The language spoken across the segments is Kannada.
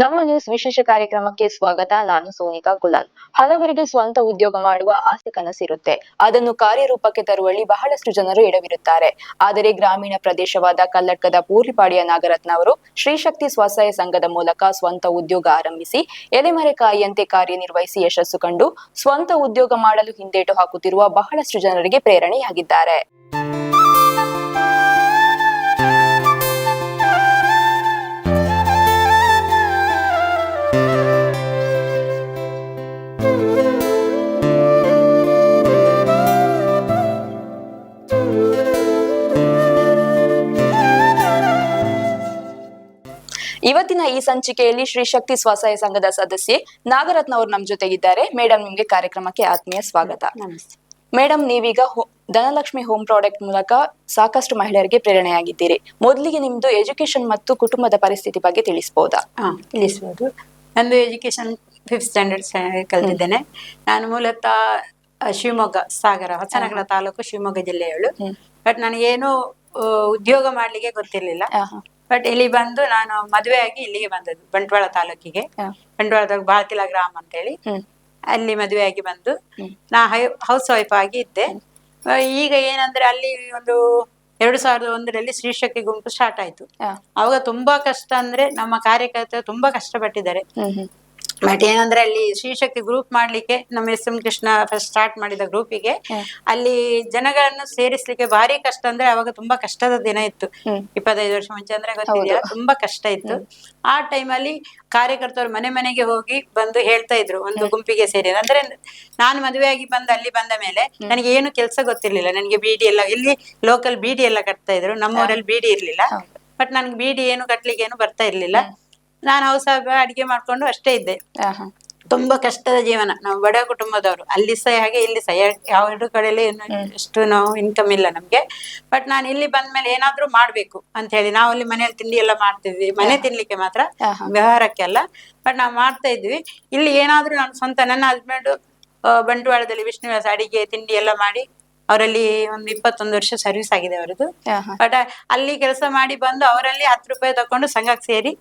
ನಮ್ಮ ನ್ಯೂಸ್ ವಿಶೇಷ ಕಾರ್ಯಕ್ರಮಕ್ಕೆ ಸ್ವಾಗತ. ನಾನು ಸೋನಿಕಾ ಗುಲಾಲ್. ಹಲವರಿಗೆ ಸ್ವಂತ ಉದ್ಯೋಗ ಮಾಡುವ ಆಸೆ ಕನಸಿರುತ್ತೆ. ಅದನ್ನು ಕಾರ್ಯರೂಪಕ್ಕೆ ತರುವಲ್ಲಿ ಬಹಳಷ್ಟು ಜನರು ಎಡವಿರುತ್ತಾರೆ. ಆದರೆ ಗ್ರಾಮೀಣ ಪ್ರದೇಶವಾದ ಕಲ್ಲಡ್ಕದ ಪೂರ್ಲಿಪಾಡಿಯ ನಾಗರತ್ನ ಅವರು ಶ್ರೀಶಕ್ತಿ ಸ್ವಸಹಾಯ ಸಂಘದ ಮೂಲಕ ಸ್ವಂತ ಉದ್ಯೋಗ ಆರಂಭಿಸಿ ಎಲೆಮರೆಕಾಯಿಯಂತೆ ಕಾರ್ಯನಿರ್ವಹಿಸಿ ಯಶಸ್ಸು ಕಂಡು, ಸ್ವಂತ ಉದ್ಯೋಗ ಮಾಡಲು ಹಿಂದೇಟು ಹಾಕುತ್ತಿರುವ ಬಹಳಷ್ಟು ಜನರಿಗೆ ಪ್ರೇರಣೆಯಾಗಿದ್ದಾರೆ. ಇವತ್ತಿನ ಶ್ರೀ ಶಕ್ತಿ ಸ್ವಸಹಾಯ ಸಂಘದ ಸದಸ್ಯೆ ನಾಗರತ್ನ ಅವರು ನಮ್ಮ ಜೊತೆಗಿದ್ದಾರೆ. ಮೇಡಮ್ ನಿಮ್ಗೆ ಕಾರ್ಯಕ್ರಮಕ್ಕೆ ಆತ್ಮೀಯ ಸ್ವಾಗತ. ಮೇಡಮ್ ನೀವೀಗ ಧನಲಕ್ಷ್ಮಿ ಹೋಮ್ ಪ್ರಾಡಕ್ಟ್ ಮೂಲಕ ಸಾಕಷ್ಟು ಮಹಿಳೆಯರಿಗೆ ಪ್ರೇರಣೆಯಾಗಿದ್ದೀರಿ. ಮೊದಲಿಗೆ ನಿಮ್ದು ಎಜುಕೇಶನ್ ಮತ್ತು ಕುಟುಂಬದ ಪರಿಸ್ಥಿತಿ ಬಗ್ಗೆ ತಿಳಿಸಬಹುದಾ ತಿಳಿಸಬಹುದು ತಿಳಿಸ್ಬೋದು. ನಂದು ಎಜುಕೇಶನ್ ಫಿಫ್ತ್ ಸ್ಟ್ಯಾಂಡರ್ಡ್ ಕಲಿತಿದ್ದೇನೆ. ನಾನು ಮೂಲತಃ ಶಿವಮೊಗ್ಗ ಸಾಗರ ಹೊಸನಗರ ತಾಲೂಕು ಶಿವಮೊಗ್ಗ ಜಿಲ್ಲೆಯವಳು. ಬಟ್ ನನಗೇನು ಉದ್ಯೋಗ ಮಾಡ್ಲಿಕ್ಕೆ ಗೊತ್ತಿರ್ಲಿಲ್ಲ. ಬಟ್ ಇಲ್ಲಿ ಬಂದು ನಾನು ಮದುವೆ ಆಗಿ ಇಲ್ಲಿಗೆ ಬಂದದ್ದು ಬಂಟ್ವಾಳ ತಾಲೂಕಿಗೆ. ಬಂಟ್ವಾಳದಾಗ ಬಾಳ್ತಿಲ ಗ್ರಾಮ ಅಂತೇಳಿ. ಅಲ್ಲಿ ಮದುವೆ ಆಗಿ ಬಂದು. ನಾ ಹೌಸ್ ವೈಫ್ ಆಗಿ ಇದ್ದೆ. ಈಗ ಏನಂದ್ರೆ ಅಲ್ಲಿ ಒಂದು ಎರಡು ಸಾವಿರದ ಒಂದರಲ್ಲಿ ಶ್ರೀಶಕ್ತಿ ಗುಂಪು ಸ್ಟಾರ್ಟ್ ಆಯ್ತು. ಅವಾಗ ತುಂಬಾ ಕಷ್ಟ ಅಂದ್ರೆ ನಮ್ಮ ಕಾರ್ಯಕರ್ತರು ತುಂಬಾ ಕಷ್ಟಪಟ್ಟಿದ್ದಾರೆ. ಬಟ್ ಏನಂದ್ರೆ ಅಲ್ಲಿ ಶ್ರೀಶಕ್ತಿ ಗ್ರೂಪ್ ಮಾಡ್ಲಿಕ್ಕೆ ನಮ್ಮ S M Krishna first start ಮಾಡಿದ ಗ್ರೂಪಿಗೆ ಅಲ್ಲಿ ಜನಗಳನ್ನು ಸೇರಿಸ್ಲಿಕ್ಕೆ ಭಾರಿ ಕಷ್ಟ ಅಂದ್ರೆ ಅವಾಗ ತುಂಬಾ ಕಷ್ಟದ ದಿನ ಇತ್ತು. ಇಪ್ಪತ್ತೈದು ವರ್ಷ ಮುಂಚೆ ಅಂದ್ರೆ ಗೊತ್ತಿದೆಯಾ? ತುಂಬಾ ಕಷ್ಟ ಇತ್ತು. ಆ ಟೈಮಲ್ಲಿ ಕಾರ್ಯಕರ್ತರು ಮನೆ ಮನೆಗೆ ಹೋಗಿ ಬಂದು ಹೇಳ್ತಾ ಇದ್ರು ಒಂದು ಗುಂಪಿಗೆ ಸೇರಿ. ಅಂದ್ರೆ ನಾನು ಮದುವೆ ಆಗಿ ಬಂದು ಅಲ್ಲಿ ಬಂದ ಮೇಲೆ ನನಗೆ ಏನು ಕೆಲಸ ಗೊತ್ತಿರ್ಲಿಲ್ಲ. ನನಗೆ ಬಿಡಿ ಎಲ್ಲ ಇಲ್ಲಿ ಲೋಕಲ್ ಬಿಡಿ ಎಲ್ಲ ಕಟ್ತಾ ಇದ್ರು. ನಮ್ಮ ಊರಲ್ಲಿ ಬಿಡಿ ಇರ್ಲಿಲ್ಲ. ಬಟ್ ನನ್ಗೆ ಬಿಡಿ ಏನು ಕಟ್ಲಿಕ್ಕೆ ಏನು ಬರ್ತಾ ಇರ್ಲಿಲ್ಲ. ನಾನು ಹೌಸ ಅಡಿಗೆ ಮಾಡ್ಕೊಂಡು ಅಷ್ಟೇ ಇದ್ದೆ. ತುಂಬಾ ಕಷ್ಟದ ಜೀವನ. ನಾವು ಬಡ ಕುಟುಂಬದವರು. ಅಲ್ಲಿ ಸಹ ಹಾಗೆ ಇಲ್ಲಿ ಸಹ. ಯಾವ ಎರಡು ಕಡೆಯಲ್ಲಿ ಇಷ್ಟು ಅಷ್ಟು ನಾವು ಇನ್ಕಮ್ ಇಲ್ಲ ನಮ್ಗೆ. ಬಟ್ ನಾನು ಇಲ್ಲಿ ಬಂದ್ಮೇಲೆ ಏನಾದ್ರೂ ಮಾಡ್ಬೇಕು ಅಂತ ಹೇಳಿ. ನಾವು ಅಲ್ಲಿ ಮನೆಯಲ್ಲಿ ತಿಂಡಿ ಎಲ್ಲ ಮಾಡ್ತಿದ್ವಿ. ಮನೆ ತಿನ್ಲಿಕ್ಕೆ ಮಾತ್ರ ವ್ಯವಹಾರಕ್ಕೆ ಅಲ್ಲ. ಬಟ್ ನಾವು ಮಾಡ್ತಾ ಇದ್ವಿ. ಇಲ್ಲಿ ಏನಾದ್ರೂ ನಾನು ಸ್ವಂತ ನನ್ನ ಹಸ್ಬೆಂಡ್ ಬಂಡವಾಳದಲ್ಲಿ ವಿಷ್ಣುವಾಸ ಅಡಿಗೆ ತಿಂಡಿ ಎಲ್ಲ ಮಾಡಿ ಅವರಲ್ಲಿ ಒಂದು ಇಪ್ಪತ್ತೊಂದು ವರ್ಷ ಸರ್ವಿಸ್ ಆಗಿದೆ ಅವರದ್ದು. ಬಟ್ ಅಲ್ಲಿ ಕೆಲಸ ಮಾಡಿ ಬಂದು ಅವರಲ್ಲಿ ಹತ್ತು ರೂಪಾಯಿ ತಕೊಂಡು ಸಂಘಕ್ಕೆ ಸೇರಿ.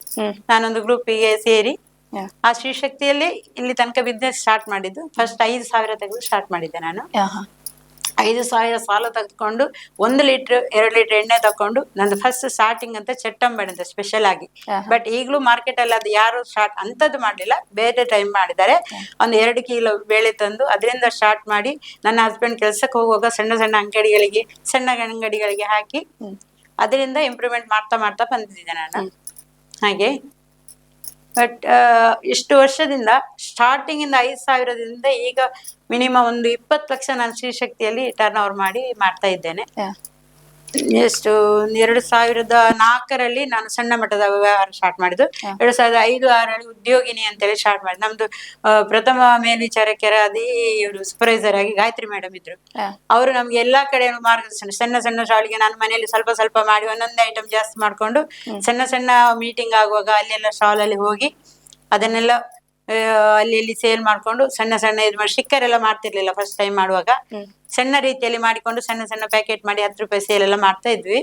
ನಾನೊಂದು ಗ್ರೂಪಿಗೆ ಸೇರಿ. ಆ ಶ್ರೀಶಕ್ತಿಯಲ್ಲಿ ಇಲ್ಲಿ ತನಕ ಬಿಸ್ನೆಸ್ ಸ್ಟಾರ್ಟ್ ಮಾಡಿದ್ದು ಫಸ್ಟ್ ಐದು ಸಾವಿರ ತೆಗೆದು ಸ್ಟಾರ್ಟ್ ಮಾಡಿದ್ದೆ ನಾನು. ಐದು ಸಾವಿರ ಸಾಲ ತೆಗೆದುಕೊಂಡು ಒಂದು ಲೀಟರ್ ಎರಡು ಲೀಟರ್ ಎಣ್ಣೆ ತಕೊಂಡು ನಂದು ಫಸ್ಟ್ ಸ್ಟಾರ್ಟಿಂಗ್ ಅಂತ ಚಟ್ಟಂಬಡಿ ಅಂತ ಸ್ಪೆಷಲ್ ಆಗಿ. ಬಟ್ ಈಗಲೂ ಮಾರ್ಕೆಟ್ ಅಲ್ಲಿ ಅದು ಯಾರು ಸ್ಟಾರ್ಟ್ ಅಂತದ್ದು ಮಾಡಲಿಲ್ಲ ಬೇರೆ ಟೈಮ್ ಮಾಡಿದ್ದಾರೆ. ಒಂದು ಎರಡು ಕಿಲೋ ಬೇಳೆ ತಂದು ಅದರಿಂದ ಸ್ಟಾರ್ಟ್ ಮಾಡಿ ನನ್ನ ಹಸ್ಬೆಂಡ್ ಕೆಲಸಕ್ಕೆ ಹೋಗುವಾಗ ಸಣ್ಣ ಸಣ್ಣ ಅಂಗಡಿಗಳಿಗೆ ಸಣ್ಣ ಅಂಗಡಿಗಳಿಗೆ ಹಾಕಿ ಅದರಿಂದ ಇಂಪ್ರೂವ್ಮೆಂಟ್ ಮಾಡ್ತಾ ಮಾಡ್ತಾ ಬಂದಿದ್ದೆ ನಾನು. ಹಾಗೆ? ಬಟ್ ಇಷ್ಟು ವರ್ಷದಿಂದ ಸ್ಟಾರ್ಟಿಂಗ್ ಇಂದ ಐದು ಸಾವಿರದಿಂದ ಈಗ ಮಿನಿಮಮ್ ಒಂದು ಇಪ್ಪತ್ತು ಲಕ್ಷ ನಾನು ಶ್ರೀಶಕ್ತಿಯಲ್ಲಿ ಟರ್ನ್ ಓವರ್ ಮಾಡಿ ಮಾಡ್ತಾ ಇದ್ದೇನೆ. ಎಷ್ಟು ಒಂದು ಎರಡು ಸಾವಿರದ ನಾಲ್ಕರಲ್ಲಿ ನಾನು ಸಣ್ಣ ಮಟ್ಟದ ವ್ಯವಹಾರ ಸ್ಟಾರ್ಟ್ ಮಾಡಿದ್ದು. ಎರಡು ಸಾವಿರದ ಐದು ಆರಲ್ಲಿ ಉದ್ಯೋಗಿನಿ ಅಂತೇಳಿ ಸ್ಟಾರ್ಟ್ ಮಾಡಿದ್ದು ನಮ್ದು ಪ್ರಥಮ ಮೇಲ್ವಿಚಾರಕರ ಅದೇ ಇವರು ಸೂಪರ್ವೈಸರ್ ಆಗಿ ಗಾಯತ್ರಿ ಮೇಡಮ್ ಇದ್ರು. ಅವರು ನಮ್ಗೆ ಎಲ್ಲಾ ಕಡೆ ಮಾರ್ಗದರ್ಶನ ಸಣ್ಣ ಸಣ್ಣ ಶಾಲೆಗೆ ನಾನು ಮನೆಯಲ್ಲಿ ಸ್ವಲ್ಪ ಸ್ವಲ್ಪ ಮಾಡಿ ಒಂದೊಂದೇ ಐಟಮ್ ಜಾಸ್ತಿ ಮಾಡ್ಕೊಂಡು ಸಣ್ಣ ಸಣ್ಣ ಮೀಟಿಂಗ್ ಆಗುವಾಗ ಅಲ್ಲೆಲ್ಲ ಶಾಲ್ ಅಲ್ಲಿ ಹೋಗಿ ಅದನ್ನೆಲ್ಲ ಅಲ್ಲಿ ಇಲ್ಲಿ ಸೇಲ್ ಮಾಡ್ಕೊಂಡು ಸಣ್ಣ ಸಣ್ಣ ಇದು ಮಾಡಿ ಸ್ಟಿಕ್ಕರ್ ಮಾಡ್ತಿರ್ಲಿಲ್ಲ ಫಸ್ಟ್ ಟೈಮ್ ಮಾಡುವಾಗ. ಸಣ್ಣ ರೀತಿಯಲ್ಲಿ ಮಾಡಿಕೊಂಡು ಸಣ್ಣ ಸಣ್ಣ ಪ್ಯಾಕೆಟ್ ಮಾಡಿ ಹತ್ತು ರೂಪಾಯಿ ಸೇಲ್ ಎಲ್ಲ ಮಾಡ್ತಾ ಇದ್ವಿ.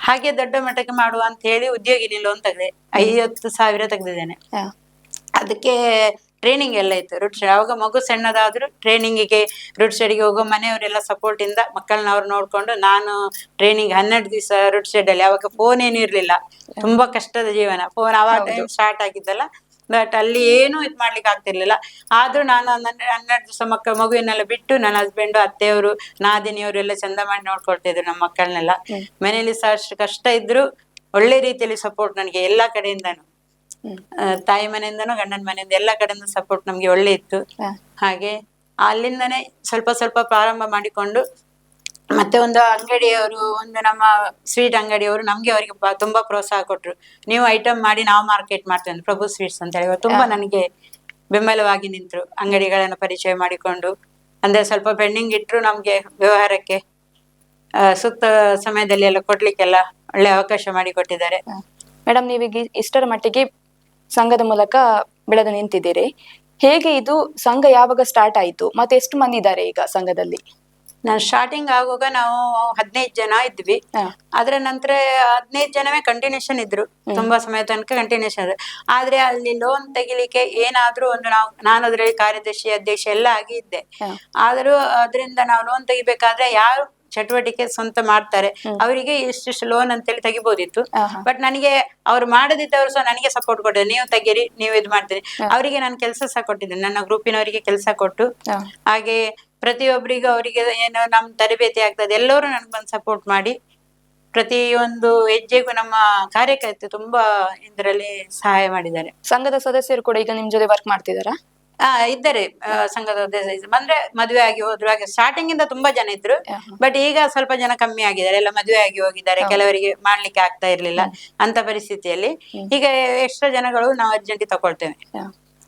ಹಾಗೆ ದೊಡ್ಡ ಮಟ್ಟಕ್ಕೆ ಮಾಡುವ ಅಂತ ಹೇಳಿ ಉದ್ಯೋಗಿನಿ ಲೋನ್ ತೆಗೆದೆ. ಐವತ್ತು ಸಾವಿರ ತೆಗ್ದಿದ್ದೇನೆ. ಅದಕ್ಕೆ ಟ್ರೈನಿಂಗ್ ಎಲ್ಲ ಇತ್ತು. ರೂಟ್ ಸ್ಟಡಿ ಅವಾಗ ಮಗು ಸಣ್ಣದಾದ್ರು ಟ್ರೈನಿಂಗಿಗೆ ರೂಟ್ ಸ್ಟಡಿಗೆ ಹೋಗೋ ಮನೆಯವರೆಲ್ಲ ಸಪೋರ್ಟ್ ಇಂದ ಮಕ್ಕಳನ್ನ ಅವ್ರು ನೋಡ್ಕೊಂಡು ನಾನು ಟ್ರೈನಿಂಗ್ ಹನ್ನೆರಡು ದಿವಸ ರೂಟ್ ಸ್ಟಡಿಯಲ್ಲಿ ಅವಾಗ ಫೋನ್ ಏನು ಇರ್ಲಿಲ್ಲ. ತುಂಬಾ ಕಷ್ಟದ ಜೀವನ. ಫೋನ್ ಅವಾಗ ಟೈಮ್ ಸ್ಟಾರ್ಟ್ ಆಗಿದ್ದಲ್ಲ. ಬಟ್ ಅಲ್ಲಿ ಏನು ಇದು ಮಾಡ್ಲಿಕ್ಕೆ ಆಗ್ತಿರ್ಲಿಲ್ಲ. ಆದ್ರೂ ನಾನು ಹನ್ನೆರಡು ಹನ್ನೆರಡು ದಿವಸ ಮಕ್ಕಳ ಮಗುವಿನೆಲ್ಲ ಬಿಟ್ಟು ನನ್ನ ಹಸ್ಬೆಂಡು ಅತ್ತೆಯವರು ನಾದಿನಿಯವರು ಎಲ್ಲ ಚಂದ ಮಾಡಿ ನೋಡ್ಕೊಳ್ತಿದ್ರು ನಮ್ಮ ಮಕ್ಕಳನ್ನೆಲ್ಲ. ಮನೆಯಲ್ಲಿ ಸಹ ಅಷ್ಟು ಕಷ್ಟ ಇದ್ರು ಒಳ್ಳೆ ರೀತಿಯಲ್ಲಿ ಸಪೋರ್ಟ್ ನನಗೆ ಎಲ್ಲಾ ಕಡೆಯಿಂದನು. ತಾಯಿ ಮನೆಯಿಂದನು ಗಂಡನ ಮನೆಯಿಂದ ಎಲ್ಲಾ ಕಡೆಯಿಂದ ಸಪೋರ್ಟ್ ನಮ್ಗೆ ಒಳ್ಳೆ ಇತ್ತು. ಹಾಗೆ ಅಲ್ಲಿಂದನೇ ಸ್ವಲ್ಪ ಸ್ವಲ್ಪ ಪ್ರಾರಂಭ ಮಾಡಿಕೊಂಡು ಮತ್ತೆ ಒಂದು ಅಂಗಡಿಯವರು ಒಂದು ನಮ್ಮ ಸ್ವೀಟ್ ಅಂಗಡಿಯವರು ನಮ್ಗೆ ಅವರಿಗೆ ಬ- ತುಂಬಾ ಪ್ರೋತ್ಸಾಹ ಕೊಟ್ರು. ನೀವು ಐಟಮ್ ಮಾಡಿ ನಾವು ಮಾರ್ಕೆಟ್ ಮಾಡ್ತೇವೆ ಅಂತ ಪ್ರಭು ಸ್ವೀಟ್ಸ್ ಅಂತ ಹೇಳಿ. ಅವ್ರು ತುಂಬಾ ನನಗೆ ಬೆಂಬಲವಾಗಿ ನಿಂತರು. ಅಂಗಡಿಗಳನ್ನು ಪರಿಚಯ ಮಾಡಿಕೊಂಡು. ಅಂದ್ರೆ ಸ್ವಲ್ಪ ಪೆಂಡಿಂಗ್ ಇಟ್ರು ನಮ್ಗೆ ವ್ಯವಹಾರಕ್ಕೆ ಆ, ಸೂಕ್ತ ಸಮಯದಲ್ಲಿ ಎಲ್ಲ ಕೊಡ್ಲಿಕ್ಕೆಲ್ಲ ಒಳ್ಳೆ ಅವಕಾಶ ಮಾಡಿಕೊಟ್ಟಿದ್ದಾರೆ ಮೇಡಮ್ ನೀವೀಗ ಇಷ್ಟರ ಮಟ್ಟಿಗೆ ಸಂಘದ ಮೂಲಕ ಬೆಳೆದು ನಿಂತಿದ್ದೀರಿ. ಹೇಗೆ ಇದು ಸಂಘ ಯಾವಾಗ ಸ್ಟಾರ್ಟ್ ಆಯಿತು? ಮತ್ತೆ ಎಷ್ಟು ಮಂದಿ ಇದ್ದಾರೆ ಈಗ ಸಂಘದಲ್ಲಿ? ನಾನು ಸ್ಟಾರ್ಟಿಂಗ್ ಆಗುವಾಗ ನಾವು ಹದಿನೈದು ಜನ ಇದ್ವಿ. ಆದ್ರೆ ಅದರ ನಂತರ ಹದಿನೈದು ಜನವೇ ಕಂಟಿನ್ಯೂಷನ್ ಇದ್ರು. ತುಂಬಾ ಸಮಯ ತನಕ ಕಂಟಿನ್ಯೂಷನ್ ಆದ್ರೆ. ಅಲ್ಲಿ ಲೋನ್ ತೆಗಿಲಿಕ್ಕೆ ಏನಾದ್ರೂ ಒಂದು ನಾವು ನಾನು ಅದ್ರಲ್ಲಿ ಕಾರ್ಯದರ್ಶಿ ಅಧ್ಯಕ್ಷ ಎಲ್ಲ ಆಗಿ ಇದ್ದೆ. ಆದರೂ ಅದರಿಂದ ನಾವು ಲೋನ್ ತೆಗಿಬೇಕಾದ್ರೆ ಯಾರು ಚಟುವಟಿಕೆ ಸ್ವಂತ ಮಾಡ್ತಾರೆ. ಅವರಿಗೆ ಇಷ್ಟಿಷ್ಟು ಲೋನ್ ಅಂತೇಳಿ ತೆಗಿಬೋದಿತ್ತು. ಬಟ್ ನನಗೆ ಅವ್ರು ಮಾಡದಿದ್ದವರು ಸಹ ನನಗೆ ಸಪೋರ್ಟ್ ಕೊಟ್ಟಿದ್ರು ನೀವು ತೆಗೀರಿ ನೀವು ಇದು ಮಾಡ್ತೀರಿ. ಅವರಿಗೆ ನಾನು ಕೆಲಸ ಸಹ ಕೊಟ್ಟಿದ್ದೇನೆ. ನನ್ನ ಗ್ರೂಪಿನವರಿಗೆ ಕೆಲಸ ಕೊಟ್ಟು. ಹಾಗೆ ಪ್ರತಿಯೊಬ್ಬರಿಗೂ ಅವರಿಗೆ ಏನು ನಮ್ಮ ತರಬೇತಿ ಆಗ್ತದೆ. ಎಲ್ಲರೂ ನನಗೆ ಬಂದು ಸಪೋರ್ಟ್ ಮಾಡಿ ಪ್ರತಿಯೊಂದು ಹೆಜ್ಜೆಗೂ ನಮ್ಮ ಕಾರ್ಯಕರ್ತೆ ತುಂಬಾ ಇದರಲ್ಲಿ ಸಹಾಯ ಮಾಡಿದ್ದಾರೆ. ಸಂಘದ ಸದಸ್ಯರು ಕೂಡ ಈಗ ನಿಮ್ ಜೊತೆ ವರ್ಕ್ ಮಾಡ್ತಿದಾರಾ? ಆ ಇದ್ದಾರೆ. ಆ, ಸಂಘದ ಸದಸ್ಯರು. ಅಂದ್ರೆ ಮದುವೆ ಆಗಿ ಹೋದ್ರು. ಹಾಗೆ ಸ್ಟಾರ್ಟಿಂಗ್ ಇಂದ ತುಂಬಾ ಜನ ಇದ್ರು. ಬಟ್ ಈಗ ಸ್ವಲ್ಪ ಜನ ಕಮ್ಮಿ ಆಗಿದ್ದಾರೆ. ಎಲ್ಲ ಮದುವೆ ಆಗಿ ಹೋಗಿದ್ದಾರೆ. ಕೆಲವರಿಗೆ ಮಾಡ್ಲಿಕ್ಕೆ ಆಗ್ತಾ ಇರ್ಲಿಲ್ಲ ಅಂತ ಪರಿಸ್ಥಿತಿಯಲ್ಲಿ. ಈಗ ಎಕ್ಸ್ಟ್ರಾ ಜನಗಳು ನಾವು ಅರ್ಜೆಂಟ್ ತಗೊಳ್ತೇವೆ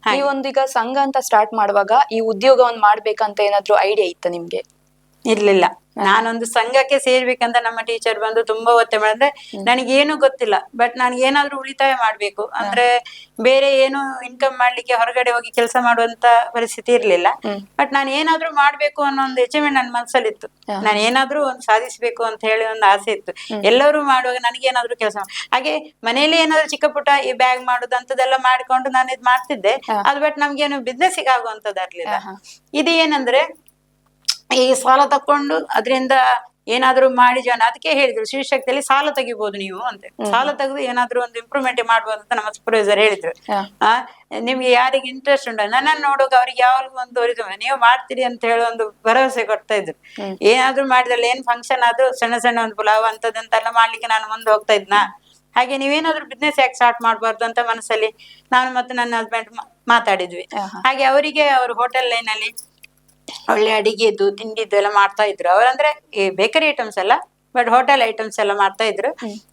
ಹಾಗೆ. ಒಂದು ಈಗ ಸಂಘ ಅಂತ ಸ್ಟಾರ್ಟ್ ಮಾಡುವಾಗ ಈ ಉದ್ಯೋಗವನ್ನು ಮಾಡ್ಬೇಕಂತ ಏನಾದ್ರು ಐಡಿಯಾ ಇತ್ತ ನಿಮ್ಗೆ ಇರ್ಲಿಲ್ಲ. ನಾನೊಂದು ಸಂಘಕ್ಕೆ ಸೇರ್ಬೇಕಂತ ನಮ್ಮ ಟೀಚರ್ ಬಂದು ತುಂಬಾ ಒತ್ತೆ ಮಾಡಿದ್ರೆ ನನಗೇನು ಗೊತ್ತಿಲ್ಲ ಬಟ್ ನಾನು ಏನಾದ್ರೂ ಉಳಿತಾಯ ಮಾಡ್ಬೇಕು. ಅಂದ್ರೆ ಬೇರೆ ಏನು ಇನ್ಕಮ್ ಮಾಡ್ಲಿಕ್ಕೆ ಹೊರಗಡೆ ಹೋಗಿ ಕೆಲಸ ಮಾಡುವಂತ ಪರಿಸ್ಥಿತಿ ಇರ್ಲಿಲ್ಲ. ಬಟ್ ನಾನು ಏನಾದ್ರೂ ಮಾಡ್ಬೇಕು ಅನ್ನೋ ಒಂದು ಅಚೀವ್ಮೆಂಟ್ ನನ್ನ ಮನ್ಸಲ್ಲಿ ಇತ್ತು ನಾನು ಏನಾದ್ರೂ ಒಂದು ಸಾಧಿಸ್ಬೇಕು ಅಂತ ಹೇಳಿ ಒಂದು ಆಸೆ ಇತ್ತು. ಎಲ್ಲರೂ ಮಾಡುವಾಗ ನನಗೇನಾದ್ರೂ ಕೆಲಸ ಹಾಗೆ ಮನೆಯಲ್ಲಿ ಏನಾದ್ರೂ ಚಿಕ್ಕ ಪುಟ್ಟ ಈ ಬ್ಯಾಗ್ ಮಾಡುದು ಅಂತದೆಲ್ಲ ಮಾಡಿಕೊಂಡು ನಾನು ಇದ್ ಮಾಡ್ತಿದ್ದೆ. ಅದು ಬಟ್ ನಮ್ಗೇನು ಬಿಸ್ನೆಸ್ ಆಗುವಂತದ್ದು ಇರ್ಲಿಲ್ಲ ಇದು ಏನಂದ್ರೆ ಈ ಸಾಲ ತಕೊಂಡು ಅದರಿಂದ ಏನಾದ್ರೂ ಮಾಡಿ ಜನ ಅದಕ್ಕೆ ಹೇಳಿದ್ರು ಶಿವಶಕ್ತಿಯಲ್ಲಿ ಸಾಲ ತೆಗಿಬಹುದು ನೀವು ಅಂತ. ಸಾಲ ತೆಗೆದು ಏನಾದ್ರೂ ಒಂದು ಇಂಪ್ರೂವ್ಮೆಂಟ್ ಮಾಡ್ಬೋದು ಅಂತ ನಮ್ಮ ಸೂಪರ್ವೈಸರ್ ಹೇಳಿದ್ರು. ಆ ನಿಮ್ಗೆ ಯಾರಿಗೆ ಇಂಟ್ರೆಸ್ಟ್ ಉಂಟು? ನನ್ನನ್ನು ನೋಡುವಾಗ ಅವ್ರಿಗೆ ಯಾವಾಗ್ಲೂ ಒಂದು ನೀವು ಮಾಡ್ತೀರಿ ಅಂತ ಹೇಳಿ ಒಂದು ಭರವಸೆ ಕೊಡ್ತಾ ಇದ್ರು. ಏನಾದ್ರೂ ಮಾಡಿದ್ರಲ್ಲಿ ಏನ್ ಫಂಕ್ಷನ್ ಆದ್ರೂ ಸಣ್ಣ ಸಣ್ಣ ಒಂದು ಪುಲಾವ್ ಅಂತದಂತೆಲ್ಲ ಮಾಡ್ಲಿಕ್ಕೆ ನಾನು ಮುಂದೆ ಹೋಗ್ತಾ ಇದ್ನಾ? ಹಾಗೆ ನೀವೇನಾದ್ರೂ ಬಿಸ್ನೆಸ್ ಯಾಕೆ ಸ್ಟಾರ್ಟ್ ಮಾಡಬಾರ್ದು ಅಂತ ಮನಸ್ಸಲ್ಲಿ ನಾನು ಮತ್ತೆ ನನ್ನ ಹಸ್ಬೆಂಡ್ ಮಾತಾಡಿದ್ವಿ. ಹಾಗೆ ಅವರಿಗೆ ಅವರು ಹೋಟೆಲ್ ಲೈನ್ ಅಲ್ಲಿ ಒಳ್ಳೆ ಅಡಿಗೆದು ತಿಂಡಿದ್ದು ಎಲ್ಲ ಮಾಡ್ತಾ ಇದ್ರು. ಅವರಂದ್ರೆ ಈ ಬೇಕರಿ ಐಟಮ್ಸ್ ಅಲ್ಲ ಬಟ್ ಹೋಟೆಲ್ ಐಟಮ್ಸ್ ಎಲ್ಲ ಮಾಡ್ತಾ ಇದ್ರು.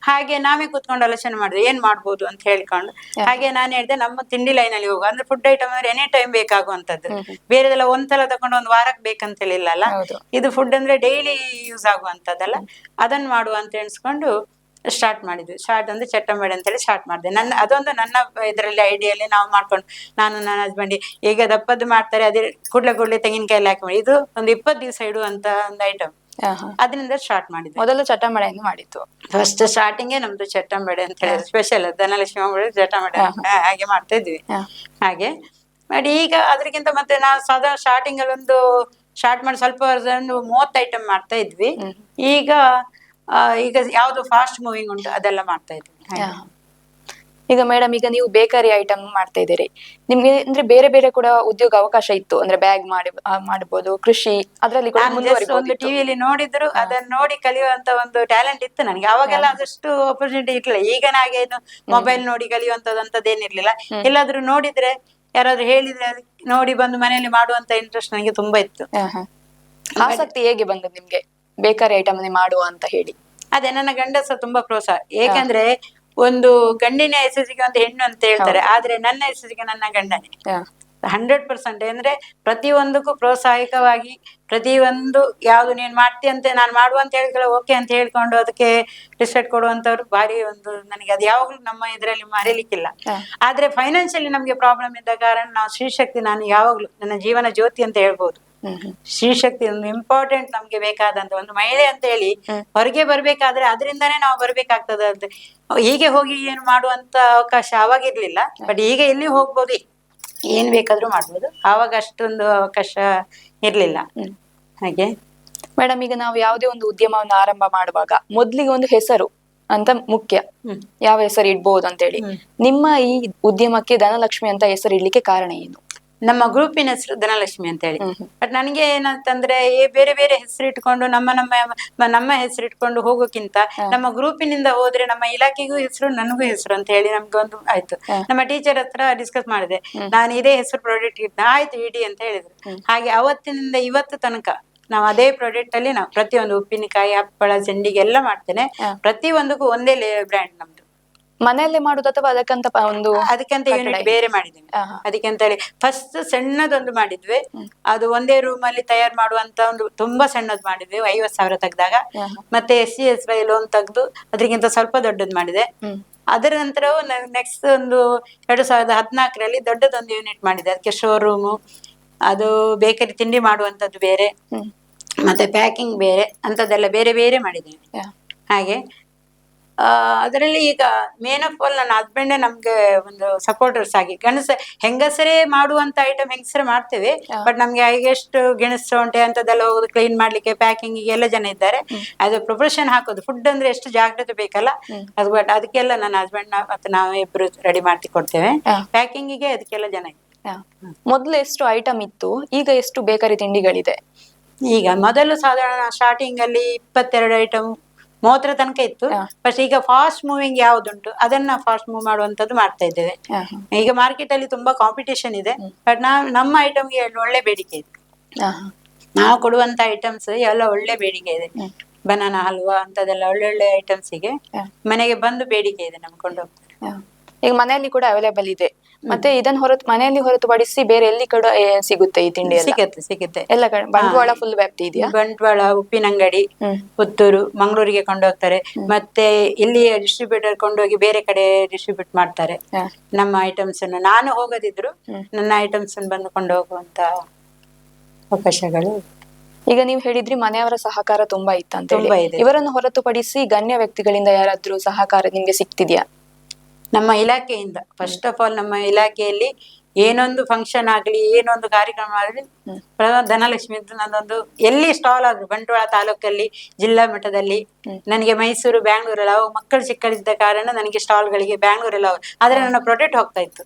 ಹಾಗೆ ನಾವೇ ಕೂತ್ಕೊಂಡು ಆಲೋಚನೆ ಮಾಡಿದ್ವಿ ಏನ್ ಮಾಡ್ಬೋದು ಅಂತ ಹೇಳ್ಕೊಂಡು. ಹಾಗೆ ನಾನು ಹೇಳ್ದೆ ನಮ್ಮ ತಿಂಡಿ ಲೈನ್ ಅಲ್ಲಿ ಹೋಗುವ. ಅಂದ್ರೆ ಫುಡ್ ಐಟಮ್ ಅಂದ್ರೆ ಎನಿ ಟೈಮ್ ಬೇಕಾಗುವಂತದ್ದು ಬೇರೆದೆಲ್ಲ ಒಂದ್ಸಲ ತಗೊಂಡು ಒಂದ್ ವಾರಕ್ಕೆ ಬೇಕಂತ ಹೇಳಿಲ್ಲ ಅಲ್ಲ ಇದು ಫುಡ್ ಅಂದ್ರೆ ಡೈಲಿ ಯೂಸ್ ಆಗುವಂತದ್ದಲ್ಲ ಅದನ್ನ ಮಾಡುವ ಅಂತ ಎಣಿಸ್ಕೊಂಡು ಸ್ಟಾರ್ಟ್ ಮಾಡಿದ್ವಿ. ಸ್ಟಾರ್ಟ್ ಅಂದ್ರೆ ಚಟ್ಟಂಬಡಿ ಅಂತೇಳಿ ಸ್ಟಾರ್ಟ್ ಮಾಡಿದೆ. ನನ್ನ ಅದೊಂದು ನನ್ನ ಇದರಲ್ಲಿ ಐಡಿಯಲ್ಲಿ ನಾವು ಮಾಡ್ಕೊಂಡು ನಾನು ನನ್ನ ಹಸ್ಬೆಂಡ್ ಈಗ ದಪ್ಪದ್ದು ಮಾಡ್ತಾರೆ ಅದೇ ಕೂಡ್ಲೆ ಕೂಡ್ಲೆ ತೆಂಗಿನಕಾಯಿ ಹಾಕಿ ಮಾಡಿ ಇದು ಒಂದು ಇಪ್ಪತ್ತು ದಿವಸ ಇಡುವಂತ ಒಂದು ಐಟಮ್ ಅದರಿಂದ ಸ್ಟಾರ್ಟ್ ಮಾಡಿದ್ವಿ. ಮೊದಲು ಚಟಮಳೆಯನ್ನು ಮಾಡಿತ್ತು ಫಸ್ಟ್ ಸ್ಟಾರ್ಟಿಂಗೇ ನಮ್ದು ಚಟ್ಟಂಬಡೆ ಅಂತ ಹೇಳಿ ಸ್ಪೆಷಲ್ ಧನಲಕ್ಷ್ಮಿ ಅಂಬಡಿ ಚಟ್ಟಂಬಡೆ ಹಾಗೆ ಮಾಡ್ತಾ ಇದ್ವಿ. ಹಾಗೆ ಮಾಡಿ ಈಗ ಅದಕ್ಕಿಂತ ಮತ್ತೆ ನಾವು ಸದಾ ಸ್ಟಾರ್ಟಿಂಗ್ ಅಲ್ಲಿ ಒಂದು ಸ್ಟಾರ್ಟ್ ಮಾಡಿ ಸ್ವಲ್ಪ ಒಂದು ಮೂವತ್ತು ಐಟಮ್ ಮಾಡ್ತಾ ಇದ್ವಿ. ಈಗ ಈಗ ಯಾವ್ದು ಫಾಸ್ಟ್ ಮೂವಿಂಗ್ ಉಂಟು ಅದೆಲ್ಲ ಮಾಡ್ತಾ ಇದ್ದೀನಿ ಈಗ ಮೇಡಮ್ ಈಗ ನೀವು ಬೇಕರಿ ಐಟಮ್ ಮಾಡ್ತಾ ಇದ್ದೀರಿ. ನಿಮ್ಗೆ ಅಂದ್ರೆ ಬೇರೆ ಬೇರೆ ಕೂಡ ಉದ್ಯೋಗ ಅವಕಾಶ ಇತ್ತು. ಅಂದ್ರೆ ಬ್ಯಾಗ್ ಮಾಡಿ ಮಾಡಬಹುದು ಕೃಷಿ ಅದ್ರಲ್ಲಿ ಕೂಡ ಒಂದು ಟಿವಿಯಲ್ಲಿ ನೋಡಿದ್ರು ಅದನ್ನ ನೋಡಿ ಕಲಿಯುವಂತ ಒಂದು ಟ್ಯಾಲೆಂಟ್ ಇತ್ತು ನನಗೆ. ಅವಾಗೆಲ್ಲ ಅದಷ್ಟು ಆಪರ್ಚುನಿಟಿ ಇರ್ಲಿಲ್ಲ. ಈಗ ಹಾಗೆ ಏನು ಮೊಬೈಲ್ ನೋಡಿ ಕಲಿಯುವಂತದ್ದೇನಿರ್ಲಿಲ್ಲ ಎಲ್ಲಾದ್ರೂ ನೋಡಿದ್ರೆ ಯಾರಾದ್ರೂ ಹೇಳಿದ್ರೆ ನೋಡಿ ಬಂದು ಮನೆಯಲ್ಲಿ ಮಾಡುವಂತ ಇಂಟ್ರೆಸ್ಟ್ ನನಗೆ ತುಂಬಾ ಇತ್ತು. ಆಸಕ್ತಿ ಹೇಗೆ ಬಂದದ್ದು ನಿಮ್ಗೆ? ಬೇಕರಿ ಐಟಮ್ ಮಾಡುವ ಅಂತ ಹೇಳಿ. ಅದೇ ನನ್ನ ಗಂಡ ಸಹ ತುಂಬಾ ಪ್ರೋತ್ಸಾಹ ಏಕೆಂದ್ರೆ ಒಂದು ಗಂಡಿನ ಹೆಸರಿಗೆ ಒಂದು ಹೆಣ್ಣು ಅಂತ ಹೇಳ್ತಾರೆ. ಆದ್ರೆ ನನ್ನ ಹೆಸರಿಗೆ ನನ್ನ ಗಂಡನೇ. ಹಂಡ್ರೆಡ್ ಪರ್ಸೆಂಟ್ ಅಂದ್ರೆ ಪ್ರತಿಯೊಂದಕ್ಕೂ ಪ್ರೋತ್ಸಾಹಿಕವಾಗಿ ಪ್ರತಿಯೊಂದು ಯಾವ್ದು ನೀನ್ ಅಂತ ನಾನು ಮಾಡುವ ಅಂತ ಹೇಳಿದ್ರೆ ಓಕೆ ಅಂತ ಹೇಳ್ಕೊಂಡು ಅದಕ್ಕೆ ರಿಸ್ಪೆಕ್ಟ್ ಕೊಡುವಂತವ್ರು ಭಾರಿ ಒಂದು ನನಗೆ. ಅದು ಯಾವಾಗ್ಲೂ ನಮ್ಮ ಇದರಲ್ಲಿ ಮರೀಲಿಕ್ಕಿಲ್ಲ. ಆದ್ರೆ ಫೈನಾನ್ಷಿಯಲಿ ನಮ್ಗೆ ಪ್ರಾಬ್ಲಮ್ ಇದ್ದ ಕಾರಣ ನಾವು ಶ್ರೀಶಕ್ತಿ ನಾನು ಯಾವಾಗ್ಲೂ ನನ್ನ ಜೀವನ ಜ್ಯೋತಿ ಅಂತ ಹೇಳ್ಬೋದು. ಹ್ಮ್. ಶಕ್ತಿ ಒಂದು ಇಂಪಾರ್ಟೆಂಟ್ ನಮ್ಗೆ ಬೇಕಾದಂತ ಒಂದು ಮಹಿಳೆ ಅಂತ ಹೇಳಿ ಹೊರಗೆ ಬರ್ಬೇಕಾದ್ರೆ ಅದರಿಂದಾನೇ ನಾವು ಬರ್ಬೇಕಾಗ್ತದೆ ಅಂತ. ಹೀಗೆ ಹೋಗಿ ಏನು ಮಾಡುವಂತ ಅವಕಾಶ ಅವಾಗಿರ್ಲಿಲ್ಲ. ಬಟ್ ಈಗ ಎಲ್ಲಿ ಹೋಗ್ಬೋದು? ಏನ್ ಬೇಕಾದ್ರೂ ಮಾಡ್ಬೋದು. ಆವಾಗ ಅಷ್ಟೊಂದು ಅವಕಾಶ ಇರ್ಲಿಲ್ಲ. ಹಾಗೆ? ಮೇಡಮ್ ಈಗ ನಾವು ಯಾವುದೇ ಒಂದು ಉದ್ಯಮವನ್ನು ಆರಂಭ ಮಾಡುವಾಗ ಮೊದ್ಲಿಗೆ ಒಂದು ಹೆಸರು ಅಂತ ಮುಖ್ಯ. ಯಾವ ಹೆಸರು ಇಡ್ಬೋದು ಅಂತ ಹೇಳಿ. ನಿಮ್ಮ ಈ ಉದ್ಯಮಕ್ಕೆ ಧನಲಕ್ಷ್ಮಿ ಅಂತ ಹೆಸರು ಇಡ್ಲಿಕ್ಕೆ ಕಾರಣ ಏನು? ನಮ್ಮ ಗ್ರೂಪಿನ ಹೆಸರು ಧನಲಕ್ಷ್ಮಿ ಅಂತ ಹೇಳಿ. ಬಟ್ ನನಗೆ ಏನಂತಂದ್ರೆ ಏ ಬೇರೆ ಬೇರೆ ಹೆಸರು ಇಟ್ಕೊಂಡು ನಮ್ಮ ನಮ್ಮ ನಮ್ಮ ಹೆಸರು ಇಟ್ಕೊಂಡು ಹೋಗೋಕ್ಕಿಂತ ನಮ್ಮ ಗ್ರೂಪಿನಿಂದ ಹೋದ್ರೆ ನಮ್ಮ ಇಲಾಖೆಗೂ ಹೆಸರು ನನಗೂ ಹೆಸರು ಅಂತ ಹೇಳಿ ನಮ್ಗೆ ಒಂದು ಆಯ್ತು. ನಮ್ಮ ಟೀಚರ್ ಹತ್ರ ಡಿಸ್ಕಸ್ ಮಾಡಿದೆ. ನಾನು ಇದೇ ಹೆಸರು ಪ್ರಾಡಕ್ಟ್ ಇದ್ದ ಆಯ್ತು ಇಡಿ ಅಂತ ಹೇಳಿದ್ರು. ಹಾಗೆ ಅವತ್ತಿನಿಂದ ಇವತ್ತು ತನಕ ನಾವು ಅದೇ ಪ್ರಾಡಕ್ಟ್ ಅಲ್ಲಿ ನಾವು ಪ್ರತಿಯೊಂದು ಉಪ್ಪಿನಕಾಯಿ ಹಪ್ಪಳ ಸಂಡಿಗೆ ಎಲ್ಲ ಮಾಡ್ತೇನೆ ಪ್ರತಿಯೊಂದಕ್ಕೂ ಒಂದೇ ಬ್ರ್ಯಾಂಡ್ ನಮ್ದು. ಮನೆಯಲ್ಲೇ ಮಾಡುದು ಅಥವಾ ಅದಕ್ಕಂತ ಪ- ಒಂದು ಅದಕ್ಕಂತ ಯೂನಿಟ್ ಬೇರೆ ಮಾಡಿದ್ದೇವೆ. ಅದಕ್ಕೆ ಅಂತ ಹೇಳಿ ಫಸ್ಟ್ ಸಣ್ಣದೊಂದು ಮಾಡಿದ್ವಿ. ಅದು ಒಂದೇ ರೂಮ್ ಅಲ್ಲಿ ತಯಾರು ಮಾಡುವಂತ ಒಂದು ತುಂಬಾ ಸಣ್ಣದ್ ಮಾಡಿದ್ವಿ ಐವತ್ ಸಾವಿರ ತೆಗ್ದಾಗ. ಮತ್ತೆ S C S Y loan ತೆಗ್ದು ಅದಕ್ಕಿಂತ ಸ್ವಲ್ಪ ದೊಡ್ಡದ್ ಮಾಡಿದೆ. ಹ್ಮ್. ಅದರ ನಂತರವು ನೆಕ್ಸ್ಟ್ ಒಂದು ಎರಡು ಸಾವಿರದ ಹದಿನಾಲ್ಕರಲ್ಲಿ ದೊಡ್ಡದೊಂದು ಯೂನಿಟ್ ಮಾಡಿದೆ. ಅದಕ್ಕೆ ಶೋರೂಮು ಅದು ಬೇಕರಿ ತಿಂಡಿ ಮಾಡುವಂತದ್ದು ಬೇರೆ. ಹ್ಮ್. ಮತ್ತೆ ಪ್ಯಾಕಿಂಗ್ ಬೇರೆ ಅಂತದೆಲ್ಲ ಬೇರೆ ಬೇರೆ ಮಾಡಿದ್ದೇವೆ. Yeah. ಹಾಗೆ. ಅದರಲ್ಲಿ ಈಗ ಮೇನ್ ಆಫ್ ಆಲ್ ನನ್ನ ಹಸ್ಬೆಂಡೇ ನಮ್ಗೆ ಒಂದು ಸಪೋರ್ಟರ್ಸ್ ಆಗಿ ಗಣಸ ಹೆಂಗಸರೇ ಮಾಡುವಂತ ಐಟಮ್ ಹೆಂಗಸರೇ ಮಾಡ್ತೇವೆ ಬಟ್ ನಮ್ಗೆ ಎಷ್ಟು ಗೆಣಸು ಸೊಂಟೆ ಅಂತದೆಲ್ಲ ಹೋಗುದು ಕ್ಲೀನ್ ಮಾಡ್ಲಿಕ್ಕೆ ಪ್ಯಾಕಿಂಗ್ ಎಲ್ಲ ಜನ ಇದ್ದಾರೆ. ಅದು ಪ್ರೊಫೆಷನ್ ಹಾಕೋದು ಫುಡ್ ಅಂದ್ರೆ ಎಷ್ಟು ಜಾಗ್ರತೆ ಬೇಕಲ್ಲ ಅದು ಬಟ್ ಅದಕ್ಕೆಲ್ಲ ನನ್ನ ಹಸ್ಬೆಂಡ್ ಮತ್ತೆ ನಾವು ಇಬ್ರು ರೆಡಿ ಮಾಡಿ ಕೊಡ್ತೇವೆ. ಪ್ಯಾಕಿಂಗಿಗೆ ಅದಕ್ಕೆಲ್ಲ ಜನ ಇದೆ. ಮೊದ್ಲು ಎಷ್ಟು ಐಟಮ್ ಇತ್ತು ಈಗ ಎಷ್ಟು ಬೇಕರಿ ತಿಂಡಿಗಳಿದೆ? ಈಗ ಮೊದಲು ಸಾಧಾರಣ ಸ್ಟಾರ್ಟಿಂಗ್ ಅಲ್ಲಿ ಇಪ್ಪತ್ತೆರಡು ಐಟಮ್ ಮೂವತ್ತರ ತನಕ ಇತ್ತು. ಬಟ್ ಈಗ ಫಾಸ್ಟ್ ಮೂವಿಂಗ್ ಯಾವ್ದುಂಟು ಅದನ್ನ ಫಾಸ್ಟ್ ಮೂವ್ ಮಾಡುವಂತದ್ದು ಮಾಡ್ತಾ ಇದ್ದೇವೆ. ಈಗ ಮಾರ್ಕೆಟ್ ಅಲ್ಲಿ ತುಂಬಾ ಕಾಂಪಿಟೇಷನ್ ಇದೆ ಬಟ್ ನಾವು ನಮ್ಮ ಐಟಮ್ಗೆ ಒಳ್ಳೆ ಬೇಡಿಕೆ ಇದೆ. ನಾವು ಕೊಡುವಂತ ಐಟಮ್ಸ್ ಎಲ್ಲ ಒಳ್ಳೆ ಬೇಡಿಕೆ ಇದೆ. ಬನಾನ ಹಲ್ವಾ ಅಂತದೆಲ್ಲ ಒಳ್ಳೊಳ್ಳೆ ಐಟಮ್ಸಿಗೆ ಗೆ ಮನೆಗೆ ಬಂದು ಬೇಡಿಕೆ ಇದೆ ನಮ್ಗೆ ಕೊಂಡೋಗ್ತಾರೆ ಈಗ ಮನೆಯಲ್ಲಿ ಕೂಡ ಅವೈಲೇಬಲ್ ಇದೆ. ಮತ್ತೆ ಇದನ್ನ ಹೊರತು ಮನೆಯಲ್ಲಿ ಹೊರತುಪಡಿಸಿ ಬೇರೆ ಎಲ್ಲಿ ಕೂಡ ಸಿಗುತ್ತೆ ಈ ತಿಂಡಿ ಎಲ್ಲ? ಸಿಗುತ್ತೆ ಸಿಗುತ್ತೆ. ಎಲ್ಲ ಕಡೆ ಬಂಡವಾಳ ಫುಲ್ ವ್ಯಾಪ್ತಿ ಇದೆಯಾ? ಬಂಟ್ವಾಳ ಉಪ್ಪಿನಂಗಡಿ. ಪುತ್ತೂರು ಮಂಗಳೂರಿಗೆ ಕೊಂಡೋಗ್ತಾರೆ. ಮತ್ತೆ ಇಲ್ಲಿ ಡಿಸ್ಟ್ರಿಬ್ಯೂಟರ್ ಕೊಂಡೋಗಿ ಬೇರೆ ಕಡೆ ಡಿಸ್ಟ್ರಿಬ್ಯೂಟ್ ಮಾಡ್ತಾರೆ. ಹಾ. ನಮ್ಮ ಐಟಮ್ಸ್ ಅನ್ನು. ನಾನು ಹೋಗದಿದ್ರು ನನ್ನ ಐಟಮ್ಸ್ ಅನ್ನು ಬಂದು ಕೊಂಡು ಹೋಗುವಂತ ಅವಕಾಶಗಳು. ಈಗ ನೀವು ಹೇಳಿದ್ರಿ ಮನೆಯವರ ಸಹಕಾರ ತುಂಬಾ ಇತ್ತಂತ ತುಂಬಾ ಇದೆ. ಇವರನ್ನು ಹೊರತುಪಡಿಸಿ ಗಣ್ಯ ವ್ಯಕ್ತಿಗಳಿಂದ ಯಾರಾದ್ರೂ ಸಹಕಾರ ನಿಮ್ಗೆ ಸಿಗ್ತಿದ್ಯಾ? ನಮ್ಮ ಇಲಾಖೆಯಿಂದ. ಫಸ್ಟ್ ಆಫ್ ಆಲ್ ನಮ್ಮ ಇಲಾಖೆಯಲ್ಲಿ ಏನೊಂದು ಫಂಕ್ಷನ್ ಆಗ್ಲಿ ಏನೊಂದು ಕಾರ್ಯಕ್ರಮ ಆಗ್ಲಿ ಧನಲಕ್ಷ್ಮಿ ಅಂತ ನನ್ನದೊಂದು ಎಲ್ಲಿ ಸ್ಟಾಲ್ ಆದ್ರು ಬಂಟ್ವಾಳ ತಾಲೂಕಲ್ಲಿ ಜಿಲ್ಲಾ ಮಟ್ಟದಲ್ಲಿ. ನನಗೆ ಮೈಸೂರು ಬ್ಯಾಂಗ್ಳೂರಲ್ಲಿ ಅವಾಗ ಮಕ್ಕಳು ಚಿಕ್ಕದಿದ್ದ ಕಾರಣ ನನಗೆ ಸ್ಟಾಲ್ಗಳಿಗೆ ಬ್ಯಾಂಗ್ಳೂರಲ್ಲಿ ಅವ- ಆದ್ರೆ ನನ್ನ ಪ್ರೊಡಕ್ಟ್ ಹೋಗ್ತಾ ಇತ್ತು.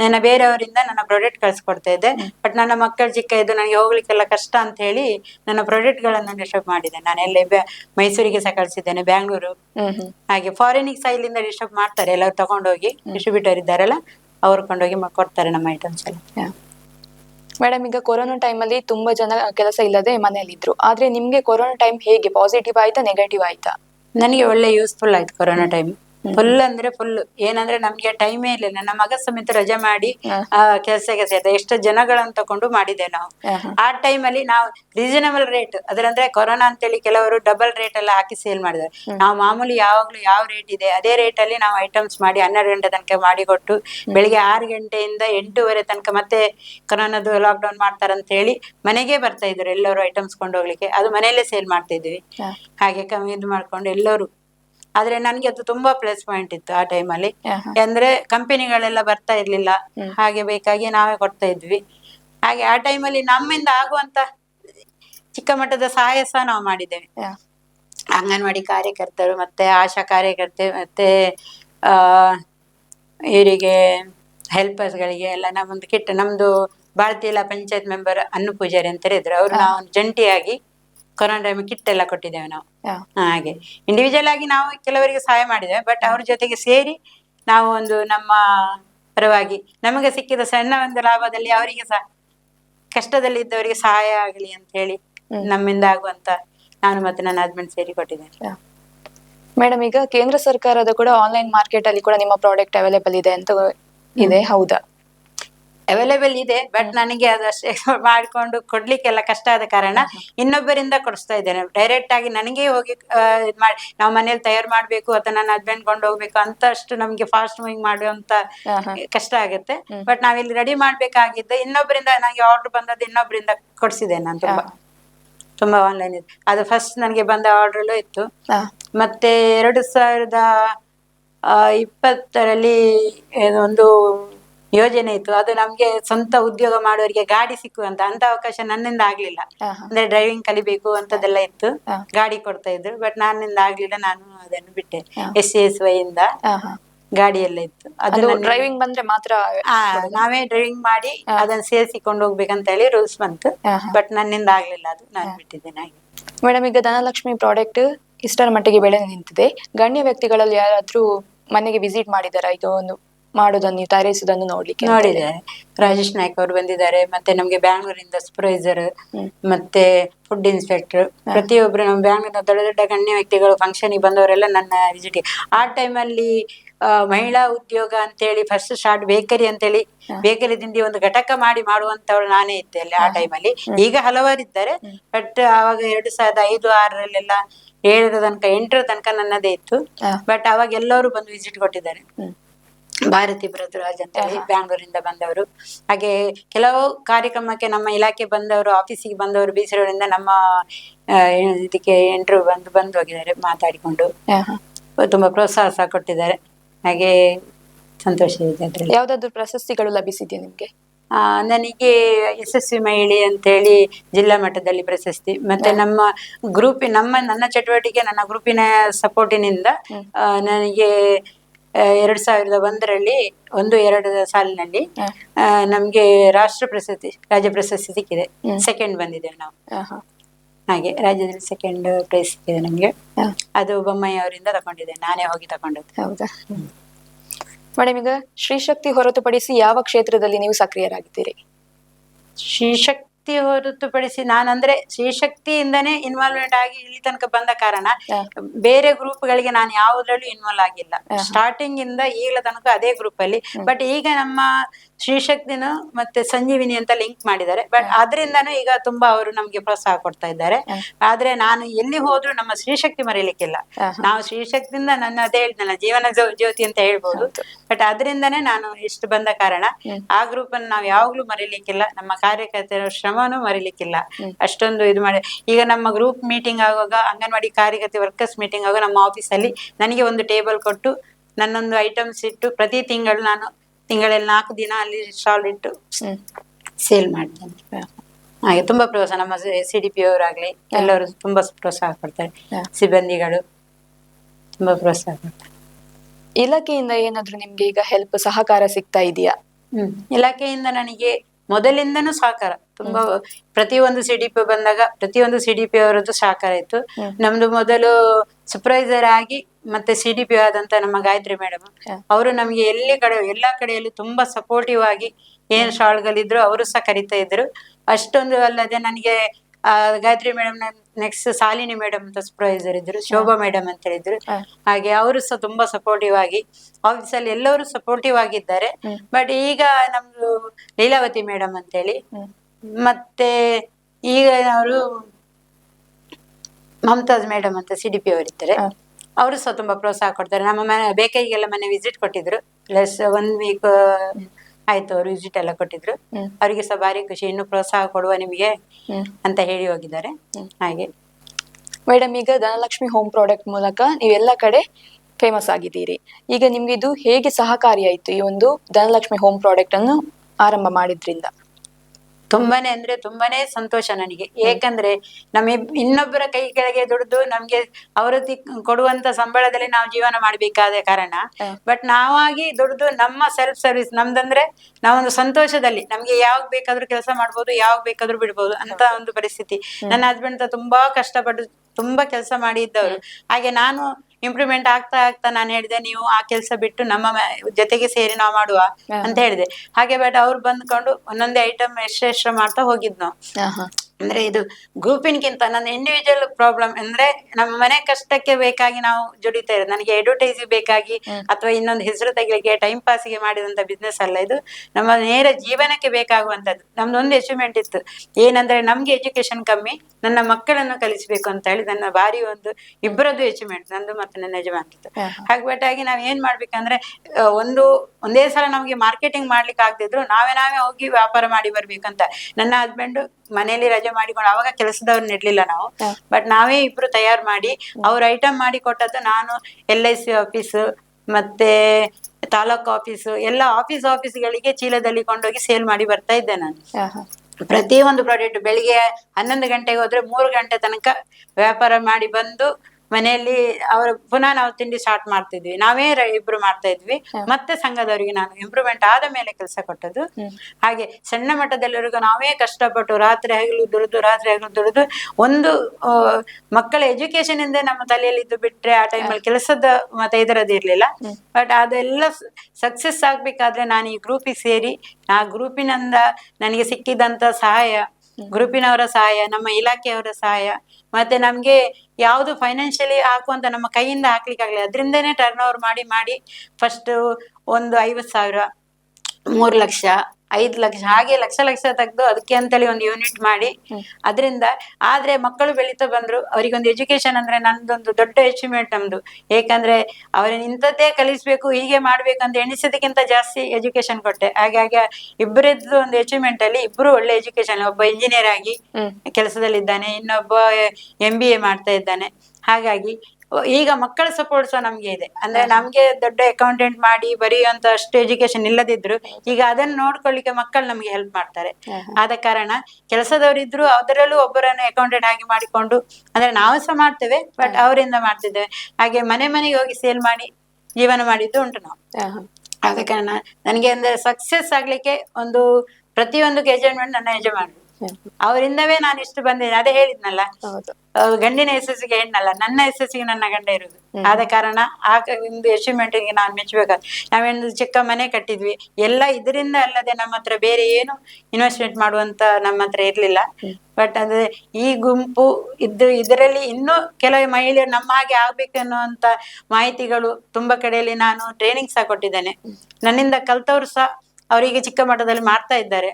ನನ್ನ ಬೇರೆಯವರಿಂದ ನನ್ನ ಪ್ರೊಡಕ್ಟ್ ಕಳ್ಸಿಕೊಡ್ತಾ ಇದ್ದೆ. ಬಟ್ ನನ್ನ ಮಕ್ಕಳು ಚಿಕ್ಕ ಇದ್ದು ನನಗೆ ಹೋಗ್ಲಿಕ್ಕೆಲ್ಲ ಕಷ್ಟ ಅಂತ ಹೇಳಿ ನನ್ನ ಪ್ರೊಡಕ್ಟ್ ಗಳನ್ನ ಡಿಸ್ಟರ್ಬ್ ಮಾಡಿದೆ. ನಾನು ಎಲ್ಲೇ ಮೈಸೂರಿಗೆ ಸಹ ಕಳ್ಸಿದ್ದೇನೆ ಬ್ಯಾಂಗ್ಳೂರು. ಹಾಗೆ ಫಾರಿನಿಗೆ ಸಹ ಇಲ್ಲಿಂದ ಡಿಸ್ಟರ್ಬ್ ಮಾಡ್ತಾರೆ. ಎಲ್ಲರೂ ತಗೊಂಡೋಗಿ ಡಿಸ್ಟ್ರಿಬ್ಯೂಟರ್ ಇದ್ದಾರಲ್ಲ ಅವ್ರು ಕೊಂಡೋಗಿ ಕೊಡ್ತಾರೆ ನಮ್ಮ ಐಟಮ್ಸ್ ಎಲ್ಲ. ಮೇಡಮ್ ಈಗ ಕೊರೋನಾ ಟೈಮ್ ಅಲ್ಲಿ ತುಂಬಾ ಜನ ಕೆಲಸ ಇಲ್ಲದೆ ಮನೆಯಲ್ಲಿ ಇದ್ರು ಆದ್ರೆ ನಿಮ್ಗೆ ಕೊರೋನಾ ಟೈಮ್ ಹೇಗೆ ಪಾಸಿಟಿವ್ ಆಯ್ತಾ ನೆಗೆಟಿವ್ ಆಯ್ತಾ? ನನಗೆ ಒಳ್ಳೆ ಯೂಸ್ಫುಲ್ ಆಯ್ತು ಕೊರೋನಾ ಟೈಮ್ ಫುಲ್ ಅಂದ್ರೆ ಫುಲ್ ಏನಂದ್ರೆ ನಮ್ಗೆ ಟೈಮೇ ಇಲ್ಲ ನನ್ನ ಮಗ ಸಮೇತ ರಜೆ ಮಾಡಿ. ಆ ಕೆಲಸಕ್ಕೆ ಸೇರಿದೆ. ಎಷ್ಟು ಜನಗಳನ್ನ ತಕೊಂಡು ಮಾಡಿದೆ ನಾವು. ಆ ಟೈಮ್ ಅಲ್ಲಿ ನಾವು ರೀಸನಬಲ್ ರೇಟ್ ಅದ್ರಂದ್ರೆ ಕೊರೋನಾ ಅಂತೇಳಿ ಕೆಲವರು ಡಬಲ್ ರೇಟ್ ಎಲ್ಲ ಹಾಕಿ ಸೇಲ್ ಮಾಡಿದ್ದಾರೆ. ನಾವು ಮಾಮೂಲಿ ಯಾವಾಗ್ಲೂ ಯಾವ ರೇಟ್ ಇದೆ ಅದೇ ರೇಟ್ ಅಲ್ಲಿ ನಾವು ಐಟಮ್ಸ್ ಮಾಡಿ ಹನ್ನೆರಡು ಗಂಟೆ ತನಕ ಮಾಡಿ ಕೊಟ್ಟು ಬೆಳಿಗ್ಗೆ ಆರು ಗಂಟೆಯಿಂದ ಎಂಟೂವರೆ ತನಕ ಮತ್ತೆ ಕೊರೋನಾದು ಲಾಕ್ಡೌನ್ ಮಾಡ್ತಾರಂತ ಹೇಳಿ ಮನೆಗೆ ಬರ್ತಾ ಇದ್ರು ಎಲ್ಲರೂ ಐಟಮ್ಸ್ ಕೊಂಡೋಗ್ಲಿಕ್ಕೆ. ಅದು ಮನೆಯಲ್ಲೇ ಸೇಲ್ ಮಾಡ್ತಾ ಇದ್ವಿ. ಹಾಗೆ ಕಮ್ಮಿ ಇದು ಮಾಡ್ಕೊಂಡು ಎಲ್ಲರೂ ಆದ್ರೆ ನನ್ಗೆ ಅದು ತುಂಬಾ ಪ್ಲಸ್ ಪಾಯಿಂಟ್ ಇತ್ತು ಆ ಟೈಮಲ್ಲಿ. ಅಂದ್ರೆ ಕಂಪನಿಗಳೆಲ್ಲ ಬರ್ತಾ ಇರ್ಲಿಲ್ಲ. ಹಾಗೆ ಬೇಕಾಗಿ ನಾವೇ ಕೊಡ್ತಾ ಇದ್ವಿ. ಹಾಗೆ ಆ ಟೈಮಲ್ಲಿ ನಮ್ಮಿಂದ ಆಗುವಂತ ಚಿಕ್ಕ ಮಟ್ಟದ ಸಹಾಯ ಸಹ ನಾವು ಮಾಡಿದ್ದೇವೆ. ಅಂಗನವಾಡಿ ಕಾರ್ಯಕರ್ತರು ಮತ್ತೆ ಆಶಾ ಕಾರ್ಯಕರ್ತೆ ಮತ್ತೆ ಆ ಇವರಿಗೆ ಹೆಲ್ಪರ್ಸ್ಗಳಿಗೆ ಎಲ್ಲ ನಮ್ಮೊಂದು ಕಿಟ್ ನಮ್ದು ಭಾರತೀಯ ಪಂಚಾಯತ್ ಮೆಂಬರ್ ಅನ್ನು ಪೂಜಾರಿ ಅಂತ ಹೇಳಿದ್ರು ಅವ್ರು ನಾವು ಜಂಟಿಯಾಗಿ ಕೊರೋನಾ ಟೈಮ್ ಕಿಟ್ ಎಲ್ಲ ಕೊಟ್ಟಿದ್ದೇವೆ ನಾವು. ಹಾಗೆ. ಇಂಡಿವಿಜುವಲ್ ಆಗಿ ನಾವು ಕೆಲವರಿಗೆ ಸಹಾಯ ಮಾಡಿದ್ದೇವೆ ಬಟ್ ಅವ್ರ ಜೊತೆಗೆ ಸೇರಿ ನಾವು ಒಂದು ನಮ್ಮ ಪರವಾಗಿ ನಮಗೆ ಸಿಕ್ಕಿದ ಸಣ್ಣ ಒಂದು ಲಾಭದಲ್ಲಿ ಅವರಿಗೆ ಸಹ ಕಷ್ಟದಲ್ಲಿ ಇದ್ದವರಿಗೆ ಸಹಾಯ ಆಗಲಿ ಅಂತ ಹೇಳಿ ನಮ್ಮಿಂದ ಆಗುವಂತ ನಾನು ಮತ್ತೆ ನನ್ನ ಹಸ್ಬೆಂಡ್ ಸೇರಿ ಕೊಟ್ಟಿದ್ದೇನೆ. ಮೇಡಮ್ ಈಗ ಕೇಂದ್ರ ಸರ್ಕಾರದ ಕೂಡ ಆನ್ಲೈನ್ ಮಾರ್ಕೆಟ್ ಅಲ್ಲಿ ಕೂಡ ನಿಮ್ಮ ಪ್ರಾಡಕ್ಟ್ ಅವೈಲೇಬಲ್ ಇದೆ ಅಂತ ಇದೆ ಹೌದಾ? ಅವೈಲೇಬಲ್ ಇದೆ ಬಟ್ ನನಗೆ ಅದಷ್ಟೇ ಮಾಡಿಕೊಂಡು ಕೊಡ್ಲಿಕ್ಕೆಲ್ಲ ಕಷ್ಟ ಆದ ಕಾರಣ ಇನ್ನೊಬ್ಬರಿಂದ ಕೊಡಿಸ್ತಾ ಇದ್ದೇನೆ. ಡೈರೆಕ್ಟ್ ಆಗಿ ನನಗೆ ಹೋಗಿ ಮಾಡಿ ನಾವು ಮನೇಲಿ ತಯಾರು ಮಾಡ್ಬೇಕು ಅಥವಾ ನನ್ನ ಹಸ್ಬೆಂಡ್ ಕೊಂಡು ಹೋಗ್ಬೇಕು ಅಂತ ಅಷ್ಟು ನಮ್ಗೆ ಫಾಸ್ಟ್ ಮೂವಿಂಗ್ ಮಾಡುವಂತ. ಕಷ್ಟ ಆಗುತ್ತೆ. ಬಟ್ ನಾವಿಲ್ಲಿ ರೆಡಿ ಮಾಡ್ಬೇಕಾಗಿದ್ದ ಇನ್ನೊಬ್ಬರಿಂದ ನನಗೆ ಆರ್ಡರ್ ಬಂದದ್ದು ಇನ್ನೊಬ್ಬರಿಂದ ಕೊಡ್ಸಿದ್ದೇನೆ ನಾನು ತುಂಬಾ. ತುಂಬಾ ಆನ್ಲೈನ್ ಇದೆ ಅದು ಫಸ್ಟ್ ನನಗೆ ಬಂದ ಆರ್ಡರ್ ಇತ್ತು. ಮತ್ತೆ ಎರಡು ಸಾವಿರದ ಇಪ್ಪತ್ತರಲ್ಲಿ ಒಂದು ಯೋಜನೆ ಇತ್ತು. ಅದು ನಮ್ಗೆ ಸ್ವಂತ ಉದ್ಯೋಗ ಮಾಡುವವರಿಗೆ ಗಾಡಿ ಸಿಕ್ಕುವಂತ ಅಂತ ಅವಕಾಶ ನನ್ನಿಂದ ಆಗ್ಲಿಲ್ಲ. ಅಂದ್ರೆ ಡ್ರೈವಿಂಗ್ ಕಲಿಬೇಕು ಅಂತದೆಲ್ಲ ಇತ್ತು. ಗಾಡಿ ಕೊಡ್ತಾ ಇದ್ರು. ಬಟ್ ನನ್ನಿಂದ ಆಗ್ಲಿಲ್ಲ. ನಾನು ಅದನ್ನು ಬಿಟ್ಟೆ. ಎಸ್ ಸಿ ಎಸ್ ವೈ ಇಂದ. ಗಾಡಿ ಎಲ್ಲ ಇತ್ತು. ಅದು ಡ್ರೈವಿಂಗ್ ಬಂದ್ರೆ ಮಾತ್ರ ನಾವೇ ಡ್ರೈವಿಂಗ್ ಮಾಡಿ ಅದನ್ನ ಸೇರಿಸಿಕೊಂಡು ಹೋಗ್ಬೇಕಂತ ಹೇಳಿ ರೂಲ್ಸ್ ಬಂತು. ಬಟ್ ನನ್ನಿಂದ ಆಗ್ಲಿಲ್ಲ ಅದು. ನಾನು ಬಿಟ್ಟಿದ್ದೇನೆ ಹಾಗೆ. ಮೇಡಮ್ ಈಗ ಧನಲಕ್ಷ್ಮಿ ಪ್ರಾಡಕ್ಟ್ ಇಷ್ಟರ ಮಟ್ಟಿಗೆ ಬೆಳೆ ನಿಂತಿದೆ. ಗಣ್ಯ ವ್ಯಕ್ತಿಗಳಲ್ಲಿ ಯಾರಾದ್ರೂ ಮನೆಗೆ ವಿಸಿಟ್ ಮಾಡಿದಾರ? ಈಗ ಒಂದು ಮಾಡೋದನ್ನು ನೀವು ತಯಾರಿಸುವುದನ್ನು ನೋಡ್ಲಿಕ್ಕೆ ನೋಡಿದೆ. ನೋಡಿದ್ದಾರೆ ರಾಜೇಶ್ ನಾಯ್ಕ್ ಅವರು ಬಂದಿದ್ದಾರೆ ಮತ್ತೆ ನಮ್ಗೆ ಬ್ಯಾಂಗ್ಳೂರಿಂದ ಸೂಪರ್ವೈಸರ್ ಮತ್ತೆ ಫುಡ್ ಇನ್ಸ್ಪೆಕ್ಟರ್ ಪ್ರತಿಯೊಬ್ರು ನಮ್ಮ ಬ್ಯಾಂಗ್ಳೂರಿನ ದೊಡ್ಡ ದೊಡ್ಡ ಗಣ್ಯ ವ್ಯಕ್ತಿಗಳು ಫಂಕ್ಷನ್ ಬಂದವರೆಲ್ಲ ನನ್ನ ವಿಸಿಟ್ ಆ ಟೈಮಲ್ಲಿ ಮಹಿಳಾ ಉದ್ಯೋಗ ಅಂತೇಳಿ ಫಸ್ಟ್ ಸ್ಟಾರ್ಟ್ ಬೇಕರಿ ಅಂತೇಳಿ ಬೇಕರಿ ತಿಂಡಿ ಒಂದು ಘಟಕ ಮಾಡಿ ಮಾಡುವಂತವಳು ನಾನೇ ಇದ್ದೆ ಅಲ್ಲಿ ಆ ಟೈಮಲ್ಲಿ ಈಗ ಹಲವಾರು ಇದ್ದಾರೆ ಬಟ್ ಆವಾಗ ಎರಡು ಸಾವಿರದ ಐದು ಆರರಲ್ಲೆಲ್ಲ ಏಳರ ತನಕ ಎಂಟರ ತನಕ ನನ್ನದೇ ಇತ್ತು. ಬಟ್ ಅವಾಗ ಎಲ್ಲರೂ ಬಂದು ವಿಸಿಟ್ ಕೊಟ್ಟಿದ್ದಾರೆ. ಭಾರತಿ ಬೃಹದ್ರಾಜ್ ಅಂತ ಹೇಳಿ. ಬ್ಯಾಂಗ್ಳೂರಿಂದ ಬಂದವರು. ಹಾಗೆ ಕೆಲವು ಕಾರ್ಯಕ್ರಮಕ್ಕೆ ನಮ್ಮ ಇಲಾಖೆ ಬಂದವರು ಆಫೀಸಿಗೆ ಬಂದವರು ಬೀಸರವರಿಂದ ನಮ್ಮ ಆ, ಇದಕ್ಕೆ ಎಂಟ್ರು ಬಂದು ಬಂದು ಹೋಗಿದ್ದಾರೆ ಮಾತಾಡಿಕೊಂಡು. ತುಂಬಾ ಪ್ರೋತ್ಸಾಹ ಸಹ ಕೊಟ್ಟಿದ್ದಾರೆ. ಹಾಗೆ ಸಂತೋಷ ಇದೆ ಅದ್ರಲ್ಲಿ. ಯಾವ್ದಾದ್ರು ಪ್ರಶಸ್ತಿಗಳು ಲಭಿಸಿದೆಯಾ ನಿಮ್ಗೆ? ಆ, ನನಗೆ ಯಶಸ್ವಿ ಮಹಿಳೆ ಅಂತೇಳಿ ಜಿಲ್ಲಾ ಮಟ್ಟದಲ್ಲಿ ಪ್ರಶಸ್ತಿ. ಮತ್ತೆ ನಮ್ಮ ಗ್ರೂಪ್ ನಮ್ಮ ನನ್ನ ಚಟುವಟಿಕೆ ನನ್ನ ಗ್ರೂಪಿನ ಸಪೋರ್ಟಿನಿಂದ ಆ, ನನಗೆ ಎರಡ್ ಸಾವಿರದ ಒಂದರಲ್ಲಿ ಒಂದು ಎರಡು ಸಾಲಿನಲ್ಲಿ ನಮ್ಗೆ ರಾಷ್ಟ್ರ ಪ್ರಶಸ್ತಿ ರಾಜ್ಯ ಪ್ರಶಸ್ತಿ ಸಿಕ್ಕಿದೆ. ಸೆಕೆಂಡ್ ಬಂದಿದ್ದೇವೆ ನಾವು. ಹಾಗೆ ರಾಜ್ಯದಲ್ಲಿ ಸೆಕೆಂಡ್ ಪ್ರೈಸ್ ಸಿಕ್ಕಿದೆ ನಮ್ಗೆ. ಅದು ಬೊಮ್ಮಯ್ಯ ಅವರಿಂದ ತಗೊಂಡಿದೆ ನಾನೇ ಹೋಗಿ ತಗೊಂಡದ್ದು. ಹೌದಾ? ಮೇಡಮ್ ಈಗ ಶ್ರೀಶಕ್ತಿ ಹೊರತುಪಡಿಸಿ ಯಾವ ಕ್ಷೇತ್ರದಲ್ಲಿ ನೀವು ಸಕ್ರಿಯರಾಗಿದ್ದೀರಿ? ಶ್ರೀಶಕ್ತಿ ಹೊರತುಪಡಿಸಿ ನಾನಂದ್ರೆ ಶ್ರೀಶಕ್ತಿಯಿಂದನೇ ಇನ್ವಾಲ್ವ್ಮೆಂಟ್ ಆಗಿ ಇಲ್ಲಿ ತನಕ ಬಂದ ಕಾರಣ ಬೇರೆ ಬೇರೆ ಗ್ರೂಪ್ಗಳಿಗೆ ನಾನು ಯಾವುದ್ರಲ್ಲೂ ಇನ್ವಾಲ್ವ್ ಆಗಿಲ್ಲ. ಸ್ಟಾರ್ಟಿಂಗ್ ಇಂದ ಈಗಲ ತನಕ ಅದೇ ಗ್ರೂಪ್ ಅಲ್ಲಿ. ಬಟ್ ಈಗ ನಮ್ಮ ಶ್ರೀಶಕ್ತಿನೂ ಮತ್ತೆ ಸಂಜೀವಿನಿ ಅಂತ ಲಿಂಕ್ ಮಾಡಿದ್ದಾರೆ. ಬಟ್ ಅದರಿಂದನೂ ಈಗ ತುಂಬಾ ಅವರು ನಮ್ಗೆ ಪ್ರೋತ್ಸಾಹ ಕೊಡ್ತಾ ಇದ್ದಾರೆ. ಆದ್ರೆ ನಾನು ಎಲ್ಲಿ ಹೋದ್ರು ನಮ್ಮ ಶ್ರೀಶಕ್ತಿ ಮರೀಲಿಕ್ಕಿಲ್ಲ. ನಾವು ಶ್ರೀಶಕ್ತಿಯಿಂದ ನನ್ನ ಅದೇ ಹೇಳಿದ್ನಲ್ಲ ಜೀವನ ಜ್ಯೋ- ಜ್ಯೋತಿ ಅಂತ ಹೇಳ್ಬೋದು. ಬಟ್ ಅದರಿಂದನೇ ನಾನು ಇಷ್ಟು ಬಂದ ಕಾರಣ ಆ ಗ್ರೂಪ್ ಅನ್ನು ನಾವು ಯಾವಾಗ್ಲೂ ಮರಿಲಿಕ್ಕಿಲ್ಲ. ನಮ್ಮ ಕಾರ್ಯಕರ್ತರ ಶ್ರಮನೂ ಮರಿಲಿಕ್ಕಿಲ್ಲ. ಅಷ್ಟೊಂದು ಇದು ಮಾಡಿ ಈಗ ನಮ್ಮ ಗ್ರೂಪ್ ಮೀಟಿಂಗ್ ಆಗುವಾಗ ಅಂಗನವಾಡಿ ಕಾರ್ಯಕರ್ತೆ ವರ್ಕರ್ಸ್ ಮೀಟಿಂಗ್ ಆಗುವಾಗ ನಮ್ಮ ಆಫೀಸಲ್ಲಿ ನನಗೆ ಒಂದು ಟೇಬಲ್ ಕೊಟ್ಟು ನನ್ನೊಂದು ಐಟಮ್ಸ್ ಇಟ್ಟು ಪ್ರತಿ ತಿಂಗಳು ನಾನು ತಿಂಗಳಲ್ಲಿ ನಾಲ್ಕು ದಿನ ಅಲ್ಲಿ ಸ್ಟಾಲ್ ಇಟ್ಟು ಸೇಲ್ ಮಾಡ್ತೇನೆ. ಹಾಗೆ ತುಂಬಾ ಪ್ರೋತ್ಸಾಹ ನಮ್ಮ ಸಿ ಡಿ ಪಿ ಅವರಾಗ್ಲಿ ಎಲ್ಲರೂ ತುಂಬಾ ಪ್ರೋತ್ಸಾಹ ಕೊಡ್ತಾರೆ. ಸಿಬ್ಬಂದಿಗಳು ತುಂಬಾ ಪ್ರೋತ್ಸಾಹ ಕೊಡ್ತಾರೆ. ಇಲಾಖೆಯಿಂದ ಏನಾದ್ರು ನಿಮ್ಗೆ ಈಗ ಹೆಲ್ಪ್ ಸಹಕಾರ ಸಿಗ್ತಾ ಇದೆಯಾ? ಹ್ಮ್. ಇಲಾಖೆಯಿಂದ ನನಗೆ ಮೊದಲಿಂದನೂ ಸಹಕಾರ. ತುಂಬಾ ಪ್ರತಿಯೊಂದು ಸಿ ಡಿ ಪಿ ಬಂದಾಗ ಪ್ರತಿಯೊಂದು ಸಿ ಡಿ ಪಿ ಅವರದ್ದು ಸಹಕಾರ ಇತ್ತು. ನಮ್ದು ಮೊದಲು ಸೂಪರ್ವೈಸರ್ ಆಗಿ ಮತ್ತೆ ಸಿ ಡಿ ಪಿ ಆದಂತ ನಮ್ಮ ಗಾಯತ್ರಿ ಮೇಡಮ್. ಅವರು ನಮ್ಗೆ ಎಲ್ಲಿ ಕಡೆ ಎಲ್ಲಾ ಕಡೆಯಲ್ಲೂ ತುಂಬಾ ಸಪೋರ್ಟಿವ್ ಆಗಿ ಏನ್ ಶಾಲ್ಗಳಿದ್ರು ಅವರು ಸಹ ಕರಿತಾ ಇದ್ರು. ಅಷ್ಟೊಂದು ಅಲ್ಲದೆ ನನಗೆ ಆ Gayatri madam next Salini madam ಅಂತ ಸೂಪರ್ವೈಸರ್ ಇದ್ರು ಶೋಭಾ ಮೇಡಮ್ ಅಂತ ಹೇಳಿದ್ರು. ಹಾಗೆ ಅವರು ಸಹ ತುಂಬಾ ಸಪೋರ್ಟಿವ್ ಆಗಿ ಆಫೀಸಲ್ಲಿ ಎಲ್ಲರೂ ಸಪೋರ್ಟಿವ್ ಆಗಿದ್ದಾರೆ. ಬಟ್ ಈಗ ನಮ್ದು ಲೀಲಾವತಿ ಮೇಡಮ್ ಅಂತ ಹೇಳಿ. ಮತ್ತೆ ಈಗ ಅವರು ಮಮತಾಜ್ ಮೇಡಮ್ ಅಂತ ಸಿ ಡಿ ಪಿ ಅವರಿದ್ದಾರೆ. ಅವರು ಸಹ ತುಂಬಾ ಪ್ರೋತ್ಸಾಹ ಕೊಡ್ತಾರೆ. ನಮ್ಮ ಮನೆ ಬೇಕರಿಗೆಲ್ಲ ಮನೆ ವಿಸಿಟ್ ಕೊಟ್ಟಿದ್ರು. ಪ್ಲಸ್ ಒನ್ ವೀಕ್ ಆಯ್ತು ಅವರು ವಿಸಿಟ್ ಎಲ್ಲ ಕೊಟ್ಟಿದ್ರು. ಅವರಿಗೆ ಸಹ ಭಾರಿ ಖುಷಿ ಇನ್ನು ಪ್ರೋತ್ಸಾಹ ಕೊಡುವ ನಿಮಗೆ. ಅಂತ ಹೇಳಿ ಹೋಗಿದ್ದಾರೆ. ಹಾಗೆ ಮೇಡಮ್ ಈಗ ಧನಲಕ್ಷ್ಮಿ ಹೋಮ್ ಪ್ರಾಡಕ್ಟ್ ಮೂಲಕ ನೀವೆಲ್ಲ ಕಡೆ ಫೇಮಸ್ ಆಗಿದ್ದೀರಿ ಈಗ ನಿಮ್ಗೆ ಇದು ಹೇಗೆ ಸಹಕಾರಿಯಾಯಿತು ಈ ಒಂದು ಧನಲಕ್ಷ್ಮಿ ಹೋಮ್ ಪ್ರಾಡಕ್ಟ್ ಅನ್ನು ಆರಂಭ ಮಾಡಿದ್ರಿಂದ ತುಂಬಾನೇ ಅಂದ್ರೆ ತುಂಬಾನೇ ಸಂತೋಷ ನನಗೆ. ಏಕಂದ್ರೆ ನಮ್ಮ ಇನ್ನೊಬ್ಬರ ಕೈ ಕೆಳಗೆ ದುಡಿದು ನಮ್ಗೆ ಅವರು ಕೊಡುವಂತ ಸಂಬಳದಲ್ಲಿ ನಾವು ಜೀವನ ಮಾಡ್ಬೇಕಾದ ಕಾರಣ. ಬಟ್ ನಾವಾಗಿ ದುಡಿದು ನಮ್ಮ ಸೆಲ್ಫ್ ಸರ್ವಿಸ್ ನಮ್ದಂದ್ರೆ ನಾವೊಂದು ಸಂತೋಷದಲ್ಲಿ ನಮ್ಗೆ ಯಾವಾಗ ಬೇಕಾದ್ರೂ ಕೆಲಸ ಮಾಡ್ಬೋದು ಯಾವಾಗ ಬೇಕಾದ್ರೂ ಬಿಡ್ಬೋದು ಅಂತ ಒಂದು ಪರಿಸ್ಥಿತಿ. ನನ್ನ ಹಸ್ಬೆಂಡ್ ತುಂಬಾ ಕಷ್ಟಪಟ್ಟು ತುಂಬಾ ಕೆಲಸ ಮಾಡಿದ್ದವರು. ಹಾಗೆ ನಾನು ಇಂಪ್ರೂವ್ಮೆಂಟ್ ಆಗ್ತಾ ಆಗ್ತಾ ನಾನು ಹೇಳಿದೆ ನೀವು ಆ ಕೆಲಸ ಬಿಟ್ಟು ನಮ್ಮ ಜೊತೆಗೆ ಸೇರಿ ನಾವು ಮಾಡುವ ಅಂತ ಹೇಳಿದೆ. ಹಾಗೆ ಬೇಡ ಅವ್ರು ಬಂದ್ಕೊಂಡು ಒಂದೊಂದೇ ಐಟಮ್ ಎಷ್ಟೆಷ್ಟು ಮಾಡ್ತಾ ಹೋಗಿದ್ ನಾವು. ಅಂದ್ರೆ ಇದು ಗ್ರೂಪಿನ್ಗಿಂತ ನನ್ನ ಇಂಡಿವಿಜುವಲ್ ಪ್ರಾಬ್ಲಮ್ ಅಂದ್ರೆ ನಮ್ಮ ಮನೆ ಕಷ್ಟಕ್ಕೆ ಬೇಕಾಗಿ ನಾವು ದುಡಿತಾ ಇರೋದು. ನನಗೆ ಅಡ್ವರ್ಟೈಸ್ ಬೇಕಾಗಿ ಅಥವಾ ಇನ್ನೊಂದು ಹೆಸರು ತೆಗಿಲಿಕ್ಕೆ ಟೈಮ್ ಪಾಸ್ಗೆ ಮಾಡಿದಂತ ಬಿಸ್ನೆಸ್ ಅಲ್ಲ ಇದು. ನಮ್ಮ ನೇರ ಜೀವನಕ್ಕೆ ಬೇಕಾಗುವಂತದ್ದು ನಮ್ದು ಒಂದು ಅಚೀವ್ಮೆಂಟ್ ಇತ್ತು. ಏನಂದ್ರೆ ನಮ್ಗೆ ಎಜುಕೇಶನ್ ಕಮ್ಮಿ ನನ್ನ ಮಕ್ಕಳನ್ನು ಕಲಿಸಬೇಕು ಅಂತ ಹೇಳಿ ನನ್ನ ಭಾರಿ ಒಂದು ಇಬ್ಬರದ್ದು ಅಚೀವ್ಮೆಂಟ್ ನಂದು ಮತ್ತೆ ನನ್ನ ಯಜಮಾನಿದ್ದು ಹಾಗಾಗಿ ನಾವು ನಾವ್ ಏನ್ ಮಾಡ್ಬೇಕಂದ್ರೆ ಒಂದು ಒಂದೇ ಸಲ ನಮ್ಗೆ ಮಾರ್ಕೆಟಿಂಗ್ ಮಾಡ್ಲಿಕ್ಕೆ ಆಗ್ತಿದ್ರು ನಾವೇ ನಾವೇ ಹೋಗಿ ವ್ಯಾಪಾರ ಮಾಡಿ ಬರ್ಬೇಕಂತ. ನನ್ನ ಹಸ್ಬೆಂಡ್ ಮನೆಯಲ್ಲಿ ರಜೆ ಮಾಡಿಕೊಂಡು ಅವಾಗ ಕೆಲಸದವ್ರನ್ನ ಇಡ್ಲಿಲ್ಲ ನಾವು. ಬಟ್ ನಾವೇ ಇಬ್ರು ತಯಾರು ಮಾಡಿ ಅವ್ರ ಐಟಮ್ ಮಾಡಿ ಕೊಟ್ಟದ್ದು ನಾನು ಎಲ್ ಐ ಸಿ ಆಫೀಸ್ ಮತ್ತೆ ತಾಲೂಕು ಆಫೀಸ್ ಎಲ್ಲ ಆಫೀಸ್ ಆಫೀಸ್ಗಳಿಗೆ ಚೀಲದಲ್ಲಿ ಕೊಂಡೋಗಿ ಸೇಲ್ ಮಾಡಿ ಬರ್ತಾ ಇದ್ದೆ ನಾನು. ಪ್ರತಿ ಪ್ರತಿಯೊಂದು ಪ್ರಾಡಕ್ಟ್ ಬೆಳಿಗ್ಗೆ ಹನ್ನೊಂದು ಗಂಟೆಗೆ ಹೋದ್ರೆ ಮೂರು ಗಂಟೆ ತನಕ ವ್ಯಾಪಾರ ಮಾಡಿ ಬಂದು ಮನೆಯಲ್ಲಿ ಅವರು ಪುನಃ ನಾವು ತಿಂಡಿ ಸ್ಟಾರ್ಟ್ ಮಾಡ್ತಿದ್ವಿ. ನಾವೇ ಇಬ್ರು ಮಾಡ್ತಾ ಇದ್ವಿ. ಮತ್ತೆ ಸಂಘದವರಿಗೆ ನಾನು ಇಂಪ್ರೂವ್ಮೆಂಟ್ ಆದ ಮೇಲೆ ಕೆಲಸ ಕೊಟ್ಟದ್ದು. ಹಾಗೆ ಸಣ್ಣ ಮಟ್ಟದಲ್ಲಿವರೆಗೂ ನಾವೇ ಕಷ್ಟಪಟ್ಟು ರಾತ್ರಿ ಹಗಲು ದುಡಿದು ರಾತ್ರಿ ಹಗಲು ದುಡಿದು ಒಂದು ಮಕ್ಕಳ ಎಜುಕೇಶನ್ ಇಂದ ನಮ್ಮ ತಲೆಯಲ್ಲಿ ಇದ್ದು ಬಿಟ್ರೆ ಆ ಟೈಮಲ್ಲಿ ಕೆಲಸದ ಮತ್ತೆ ಇದರದ್ದು ಇರ್ಲಿಲ್ಲ. ಬಟ್ ಅದೆಲ್ಲ ಸಕ್ಸಸ್ ಆಗ್ಬೇಕಾದ್ರೆ ನಾನು ಈ ಗ್ರೂಪಿಗೆ ಸೇರಿ ಆ ಗ್ರೂಪಿನಿಂದ ನನಗೆ ಸಿಕ್ಕಿದಂತ ಸಹಾಯ ಗ್ರೂಪಿನವರ ಸಹಾಯ, ನಮ್ಮ ಇಲಾಖೆಯವರ ಸಹಾಯ, ಮತ್ತೆ ನಮ್ಗೆ ಯಾವುದು ಫೈನಾನ್ಷಿಯಲಿ ಹಾಕುವಂತ ನಮ್ಮ ಕೈಯಿಂದ ಹಾಕ್ಲಿಕ್ಕೆ ಆಗಲಿ ಅದರಿಂದನೇ ಟರ್ನ್ ಓವರ್ ಮಾಡಿ ಮಾಡಿ ಫಸ್ಟ್ ಒಂದು ಐವತ್ ಸಾವಿರ, ಮೂರು ಲಕ್ಷ. ಐದು ಲಕ್ಷ ಹಾಗೆ ಲಕ್ಷ ಲಕ್ಷ ತೆಗೆದು ಅದಕ್ಕೆ ಅಂತೇಳಿ ಒಂದು ಯೂನಿಟ್ ಮಾಡಿ. ಅದರಿಂದ ಆದ್ರೆ ಮಕ್ಕಳು ಬೆಳೀತಾ ಬಂದ್ರು. ಅವರಿಗೊಂದು ಎಜುಕೇಶನ್ ಅಂದ್ರೆ ನಂದೊಂದು ದೊಡ್ಡ ಅಚೀವ್ಮೆಂಟ್ ನಮ್ದು. ಏಕಂದ್ರೆ ಅವ್ರನ್ನ ಇಂಥದ್ದೇ ಕಲಿಸ್ಬೇಕು ಹೀಗೆ ಮಾಡ್ಬೇಕು ಅಂತ ಎಣಿಸೋದಕ್ಕಿಂತ ಜಾಸ್ತಿ ಎಜುಕೇಶನ್ ಕೊಟ್ಟೆ. ಹಾಗಾಗಿ ಇಬ್ಬರದ್ದು ಒಂದು ಅಚೀವ್ಮೆಂಟ್ ಅಲ್ಲಿ ಇಬ್ರು ಒಳ್ಳೆ ಎಜುಕೇಶನ್ ಒಬ್ಬ ಇಂಜಿನಿಯರ್ ಆಗಿ ಕೆಲಸದಲ್ಲಿ ಕೆಲಸದಲ್ಲಿದ್ದಾನೆ ಇನ್ನೊಬ್ಬ ಎಂ ಬಿ ಎ ಮಾಡ್ತಾ ಇದ್ದಾನೆ. ಹಾಗಾಗಿ ಈಗ ಮಕ್ಕಳ ಸಪೋರ್ಟ್ ಸಹ ನಮ್ಗೆ ಇದೆ. ಅಂದ್ರೆ ನಮ್ಗೆ ದೊಡ್ಡ ಅಕೌಂಟೆಂಟ್ ಮಾಡಿ ಬರೆಯುವಂತ ಅಷ್ಟು ಎಜುಕೇಶನ್ ಇಲ್ಲದಿದ್ರು ಈಗ ಅದನ್ನ ನೋಡ್ಕೊಳ್ಳಿಕ್ಕೆ ಮಕ್ಕಳು ನಮ್ಗೆ ಹೆಲ್ಪ್ ಮಾಡ್ತಾರೆ. ಆದ ಕಾರಣ ಕೆಲಸದವರಿದ್ರು ಅದರಲ್ಲೂ ಒಬ್ಬರನ್ನು ಅಕೌಂಟೆಂಟ್ ಆಗಿ ಮಾಡಿಕೊಂಡು ಅಂದ್ರೆ ನಾವು ಸಹ ಮಾಡ್ತೇವೆ ಬಟ್ ಅವರಿಂದ ಮಾಡ್ತಿದ್ದೇವೆ. ಹಾಗೆ ಮನೆ ಮನೆಗೆ ಹೋಗಿ ಸೇಲ್ ಮಾಡಿ ಜೀವನ ಮಾಡಿದ್ದು ಉಂಟು ನಾವು. ಆದ ಕಾರಣ ನನಗೆ ಅಂದ್ರೆ ಸಕ್ಸಸ್ ಆಗ್ಲಿಕ್ಕೆ ಒಂದು ಪ್ರತಿಯೊಂದು ಏಜೆಂಟ್ಮೆಂಟ್ ನನ್ನ ಯಜಮಾನರು. ಅವರಿಂದವೇ ನಾನು ಇಷ್ಟು ಬಂದಿದ್ದೇನೆ ಅದೇ ಹೇಳಿದ್ನಲ್ಲ. ಗಂಡಿನ ಯಶಸ್ಸಿಗೆ ಹೆಣ್ಣಲ್ಲ ನನ್ನ ಯಶಸ್ಸಿಗೆ ನನ್ನ ಗಂಡ ಇರುದು. ಆದ ಕಾರಣ ಆ ಒಂದು ಅಚೀವ್ಮೆಂಟ್ಗೆ ಗೆ ನಾನು ಮೆಚ್ಚಬೇಕಾದ ನಾವೇನು ಚಿಕ್ಕ ಮನೆ ಕಟ್ಟಿದ್ವಿ. ಎಲ್ಲ ಇದರಿಂದ ಅಲ್ಲದೆ ನಮ್ಮ ಹತ್ರ ಬೇರೆ ಏನು ಇನ್ವೆಸ್ಟ್ಮೆಂಟ್ ಮಾಡುವಂತ ನಮ್ಮ ಹತ್ರ ಇರ್ಲಿಲ್ಲ. ಬಟ್ ಅಂದ್ರೆ ಈ ಗುಂಪು ಇದ್ದು ಇದರಲ್ಲಿ ಇನ್ನೂ ಕೆಲವು ಮಹಿಳೆಯರು ನಮ್ಮ ಹಾಗೆ ಆಗ್ಬೇಕು ಅನ್ನುವಂತ ಮಾಹಿತಿಗಳು ತುಂಬಾ ಕಡೆಯಲ್ಲಿ ನಾನು ಟ್ರೈನಿಂಗ್ ಸಹ ಕೊಟ್ಟಿದ್ದೇನೆ. ನನ್ನಿಂದ ಕಲ್ತವ್ರು ಸಹ ಅವರಿಗೆ ಚಿಕ್ಕ ಮಟ್ಟದಲ್ಲಿ ಮಾಡ್ತಾ ಇದ್ದಾರೆ.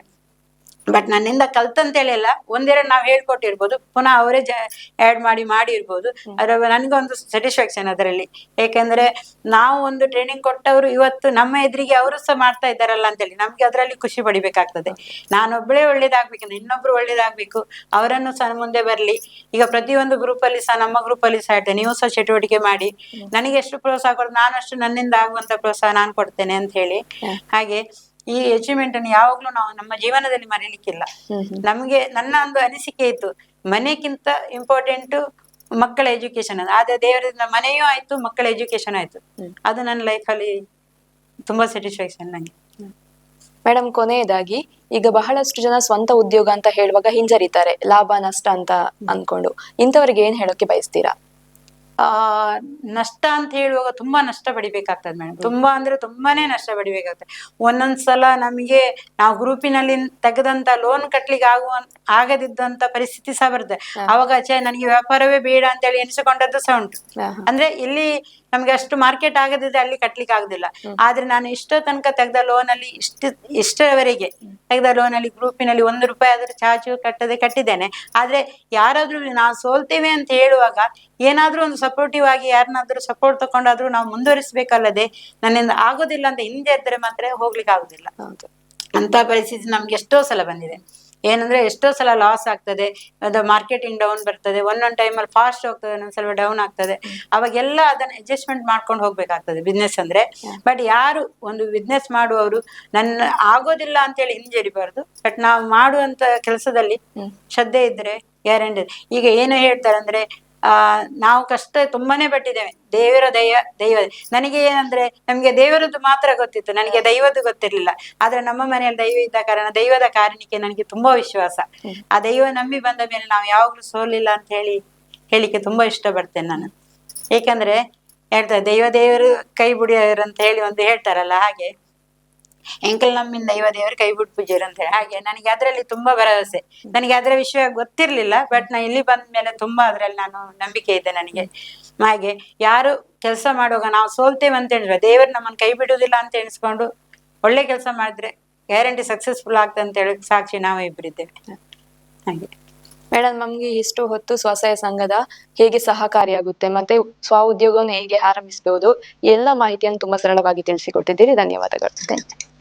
ಬಟ್ ನನ್ನಿಂದ ಕಲ್ತಂತೇಳಿಲ್ಲ. ಒಂದೆರಡು ನಾವು ಹೇಳ್ಕೊಟ್ಟಿರ್ಬೋದು. ಪುನಃ ಅವರೇ ಜ ಆ್ಯಡ್ ಮಾಡಿ ಮಾಡಿರ್ಬೋದು. ಅದರ ನನಗೊಂದು ಸ್ಯಾಟಿಸ್ಫ್ಯಾಕ್ಷನ್ ಅದರಲ್ಲಿ. ಏಕೆಂದ್ರೆ ನಾವು ಒಂದು ಟ್ರೈನಿಂಗ್ ಕೊಟ್ಟವರು ಇವತ್ತು ನಮ್ಮ ಎದುರಿಗೆ ಅವರು ಸಹ ಮಾಡ್ತಾ ಇದ್ದಾರಲ್ಲ ಅಂತೇಳಿ ನಮ್ಗೆ ಅದರಲ್ಲಿ ಖುಷಿ ಪಡಿಬೇಕಾಗ್ತದೆ. ನಾನೊಬ್ಬಳೇ ಒಳ್ಳೇದಾಗ್ಬೇಕು ಇನ್ನೊಬ್ರು ಒಳ್ಳೇದಾಗ್ಬೇಕು. ಅವರನ್ನು ಸಹ ಮುಂದೆ ಬರಲಿ. ಈಗ ಪ್ರತಿಯೊಂದು ಗ್ರೂಪ್ ಅಲ್ಲಿ ಸಹ ನಮ್ಮ ಗ್ರೂಪ್ ಅಲ್ಲಿ ಸಹ ಇರ್ತೇನೆ. ನೀವು ಸಹ ಚಟುವಟಿಕೆ ಮಾಡಿ. ನನಗೆ ಎಷ್ಟು ಪ್ರೋತ್ಸಾಹ ಕೊಡೋದು ನಾನು ಅಷ್ಟು ನನ್ನಿಂದ ಆಗುವಂತ ಪ್ರೋತ್ಸಾಹ ನಾನು ಕೊಡ್ತೇನೆ ಅಂತ ಹೇಳಿ. ಹಾಗೆ ಈ ಅಚೀವ್ಮೆಂಟ್ ಅನ್ನು ಯಾವಾಗ್ಲೂ ನಾವು ನಮ್ಮ ಜೀವನದಲ್ಲಿ ಮರೀಲಿಕ್ಕಿಲ್ಲ. ನಮ್ಗೆ ನನ್ನ ಒಂದು ಅನಿಸಿಕೆ ಇತ್ತು ಮನೆಗಿಂತ ಇಂಪಾರ್ಟೆಂಟ್ ಮಕ್ಕಳ ಎಜುಕೇಶನ್ ಆದ್ರೆ ದೇವರಿಂದ ಮನೆಯೂ ಆಯ್ತು ಮಕ್ಕಳ ಎಜುಕೇಶನ್ ಆಯ್ತು. ಅದು ನನ್ನ ಲೈಫಲ್ಲಿ ತುಂಬಾ ಸ್ಯಾಟಿಸ್ಫ್ಯಾಕ್ಷನ್ ನಂಗೆ. ಮೇಡಮ್ ಕೊನೆಯದಾಗಿ ಈಗ ಬಹಳಷ್ಟು ಜನ ಸ್ವಂತ ಉದ್ಯೋಗ ಅಂತ ಹೇಳುವಾಗ ಹಿಂಜರಿತಾರೆ ಲಾಭ ನಷ್ಟ ಅಂತ ಅನ್ಕೊಂಡು. ಇಂಥವ್ರಿಗೆ ಏನ್ ಹೇಳೋಕೆ ಬಯಸ್ತೀರಾ? ಆ ನಷ್ಟ ಅಂತ ಹೇಳುವಾಗ ತುಂಬಾ ನಷ್ಟ ಪಡಿಬೇಕಾಗ್ತದೆ ಮೇಡಮ್ ತುಂಬಾ ಅಂದ್ರೆ ತುಂಬಾನೇ ನಷ್ಟ ಪಡಿಬೇಕಾಗ್ತದೆ. ಒಂದೊಂದ್ಸಲ ನಮಗೆ ನಾವು ಗ್ರೂಪಿನಲ್ಲಿ ತೆಗೆದಂತ ಲೋನ್ ಕಟ್ಲಿಕ್ಕೆ ಆಗುವ ಆಗದಿದ್ದಂತ ಪರಿಸ್ಥಿತಿ ಸಹ ಬರುತ್ತೆ ಅವಾಗ ನನಗೆ ವ್ಯಾಪಾರವೇ ಬೇಡ ಅಂತ ಹೇಳಿ ಎನಿಸಿಕೊಂಡದ್ದು ಸಹ ಉಂಟು. ಅಂದ್ರೆ ಇಲ್ಲಿ ನಮ್ಗೆ ಅಷ್ಟು ಮಾರ್ಕೆಟ್ ಆಗದಿದ್ರೆ ಅಲ್ಲಿ ಕಟ್ಲಿಕ್ಕೆ ಆಗುದಿಲ್ಲ. ಆದ್ರೆ ನಾನು ಇಷ್ಟೋ ತನಕ ತೆಗೆದ ಲೋನ್ ಅಲ್ಲಿ ಇಷ್ಟ ಇಷ್ಟರವರೆಗೆ ತೆಗೆದ ಲೋನ್ ಅಲ್ಲಿ ಗ್ರೂಪಿನಲ್ಲಿ ಒಂದು ರೂಪಾಯಿ ಆದ್ರೂ ಚಾಚು ಕಟ್ಟದೆ ಕಟ್ಟಿದ್ದೇನೆ. ಆದ್ರೆ ಯಾರಾದ್ರೂ ನಾವು ಸೋಲ್ತೇವೆ ಅಂತ ಹೇಳುವಾಗ ಏನಾದ್ರೂ ಒಂದು ಸಪೋರ್ಟಿವ್ ಆಗಿ ಯಾರನ್ನಾದ್ರೂ ಸಪೋರ್ಟ್ ತಗೊಂಡಾದ್ರೂ ನಾವು ಮುಂದುವರಿಸಬೇಕಲ್ಲದೆ ನನ್ನಿಂದ ಆಗೋದಿಲ್ಲ ಅಂತ ಹಿಂದೆ ಇದ್ರೆ ಮಾತ್ರ ಹೋಗ್ಲಿಕ್ಕೆ ಆಗುದಿಲ್ಲ. ಅಂತ ಪರಿಸ್ಥಿತಿ ನಮ್ಗೆ ಎಷ್ಟೋ ಸಲ ಬಂದಿದೆ. ಏನಂದ್ರೆ ಎಷ್ಟೋ ಸಲ ಲಾಸ್ ಆಗ್ತದೆ ಅದು ಮಾರ್ಕೆಟಿಂಗ್ ಡೌನ್ ಬರ್ತದೆ ಒಂದೊಂದು ಟೈಮಲ್ಲಿ ಫಾಸ್ಟ್ ಹೋಗ್ತದೆ ಒಂದೊಂದ್ ಸ್ವಲ್ಪ ಡೌನ್ ಆಗ್ತದೆ. ಅವಾಗೆಲ್ಲ ಅದನ್ನ ಅಡ್ಜಸ್ಟ್ಮೆಂಟ್ ಮಾಡ್ಕೊಂಡು ಹೋಗ್ಬೇಕಾಗ್ತದೆ ಬಿಸ್ನೆಸ್ ಅಂದ್ರೆ. ಬಟ್ ಯಾರು ಒಂದು ಬಿಸ್ನೆಸ್ ಮಾಡುವವರು ನನ್ನ ಆಗೋದಿಲ್ಲ ಅಂತೇಳಿ ಹಿಂಜರಿಬಾರ್ದು ಬಟ್ ನಾವು ಮಾಡುವಂತ ಕೆಲಸದಲ್ಲಿ ಶ್ರದ್ಧೆ ಇದ್ರೆ ಗ್ಯಾರಂಟಿ ಈಗ ಏನು ಹೇಳ್ತಾರೆ ಅಂದ್ರೆ ನಾವು ಕಷ್ಟ ತುಂಬಾನೇ ಪಟ್ಟಿದ್ದೇವೆ. ದೇವರ ದೈವ ದೈವ ನನಗೆ ಏನಂದ್ರೆ ನಮ್ಗೆ ದೇವರದ್ದು ಮಾತ್ರ ಗೊತ್ತಿತ್ತು. ನನಗೆ ದೈವದ್ದು ಗೊತ್ತಿರ್ಲಿಲ್ಲ. ಆದ್ರೆ ನಮ್ಮ ಮನೆಯಲ್ಲಿ ದೈವ ಇದ್ದ ಕಾರಣ ದೈವದ ಕಾರಣಕ್ಕೆ ನನಗೆ ತುಂಬಾ ವಿಶ್ವಾಸ. ಆ ದೈವ ನಂಬಿ ಬಂದ ಮೇಲೆ ನಾವು ಯಾವಾಗ್ಲೂ ಸೋಲಿಲ್ಲ ಅಂತ ಹೇಳಿ ಹೇಳಿಕ್ಕೆ ತುಂಬಾ ಇಷ್ಟ ಪಡ್ತೇನೆ ನಾನು. ಏಕೆಂದ್ರೆ ಹೇಳ್ತಾರೆ ದೈವ ದೇವರು ಕೈ ಬುಡಿಯವರು ಅಂತ ಹೇಳಿ ಒಂದು ಹೇಳ್ತಾರಲ್ಲ ಹಾಗೆ. ಎಂಕಲ್ ನಮ್ಮಿಂದ ದೈವ ದೇವರು ಕೈ ಬಿಟ್ಟು ಪೂಜೆ ಅಂತ ಹೇಳಿ. ಹಾಗೆ ನನಗೆ ಅದರಲ್ಲಿ ತುಂಬಾ ಭರವಸೆ. ನನಗೆ ಅದರ ವಿಷಯ ಗೊತ್ತಿರ್ಲಿಲ್ಲ ಬಟ್ ನಾ ಇಲ್ಲಿ ಬಂದ ಮೇಲೆ ತುಂಬಾ ಅದ್ರಲ್ಲಿ ನಾನು ನಂಬಿಕೆ ಇದೆ ನನಗೆ. ಹಾಗೆ ಯಾರು ಕೆಲಸ ಮಾಡುವಾಗ ನಾವು ಸೋಲ್ತೇವೆ ಅಂತ ಹೇಳಿದ್ರೆ ದೇವರು ನಮ್ಮನ್ನು ಕೈ ಬಿಡುವುದಿಲ್ಲ ಅಂತ ಎಣಿಸ್ಕೊಂಡು ಒಳ್ಳೆ ಕೆಲಸ ಮಾಡಿದ್ರೆ ಗ್ಯಾರಂಟಿ ಸಕ್ಸಸ್ಫುಲ್ ಆಗ್ತದೆ ಅಂತ ಹೇಳಿ ಸಾಕ್ಷಿ ನಾವು ಇಬ್ಬರಿದ್ದೇವೆ ಹಾಗೆ. ಮೇಡಮ್ ನಮ್ಗೆ ಇಷ್ಟು ಹೊತ್ತು ಸ್ವಸಹಾಯ ಸಂಘದ ಹೇಗೆ ಸಹಕಾರಿಯಾಗುತ್ತೆ ಮತ್ತೆ ಸ್ವ ಉದ್ಯೋಗವನ್ನು ಹೇಗೆ ಆರಂಭಿಸಬಹುದು ಎಲ್ಲ ಮಾಹಿತಿಯನ್ನು ತುಂಬಾ ಸರಳವಾಗಿ ತಿಳಿಸಿಕೊಟ್ಟಿದ್ದೀರಿ. ಧನ್ಯವಾದಗಳು.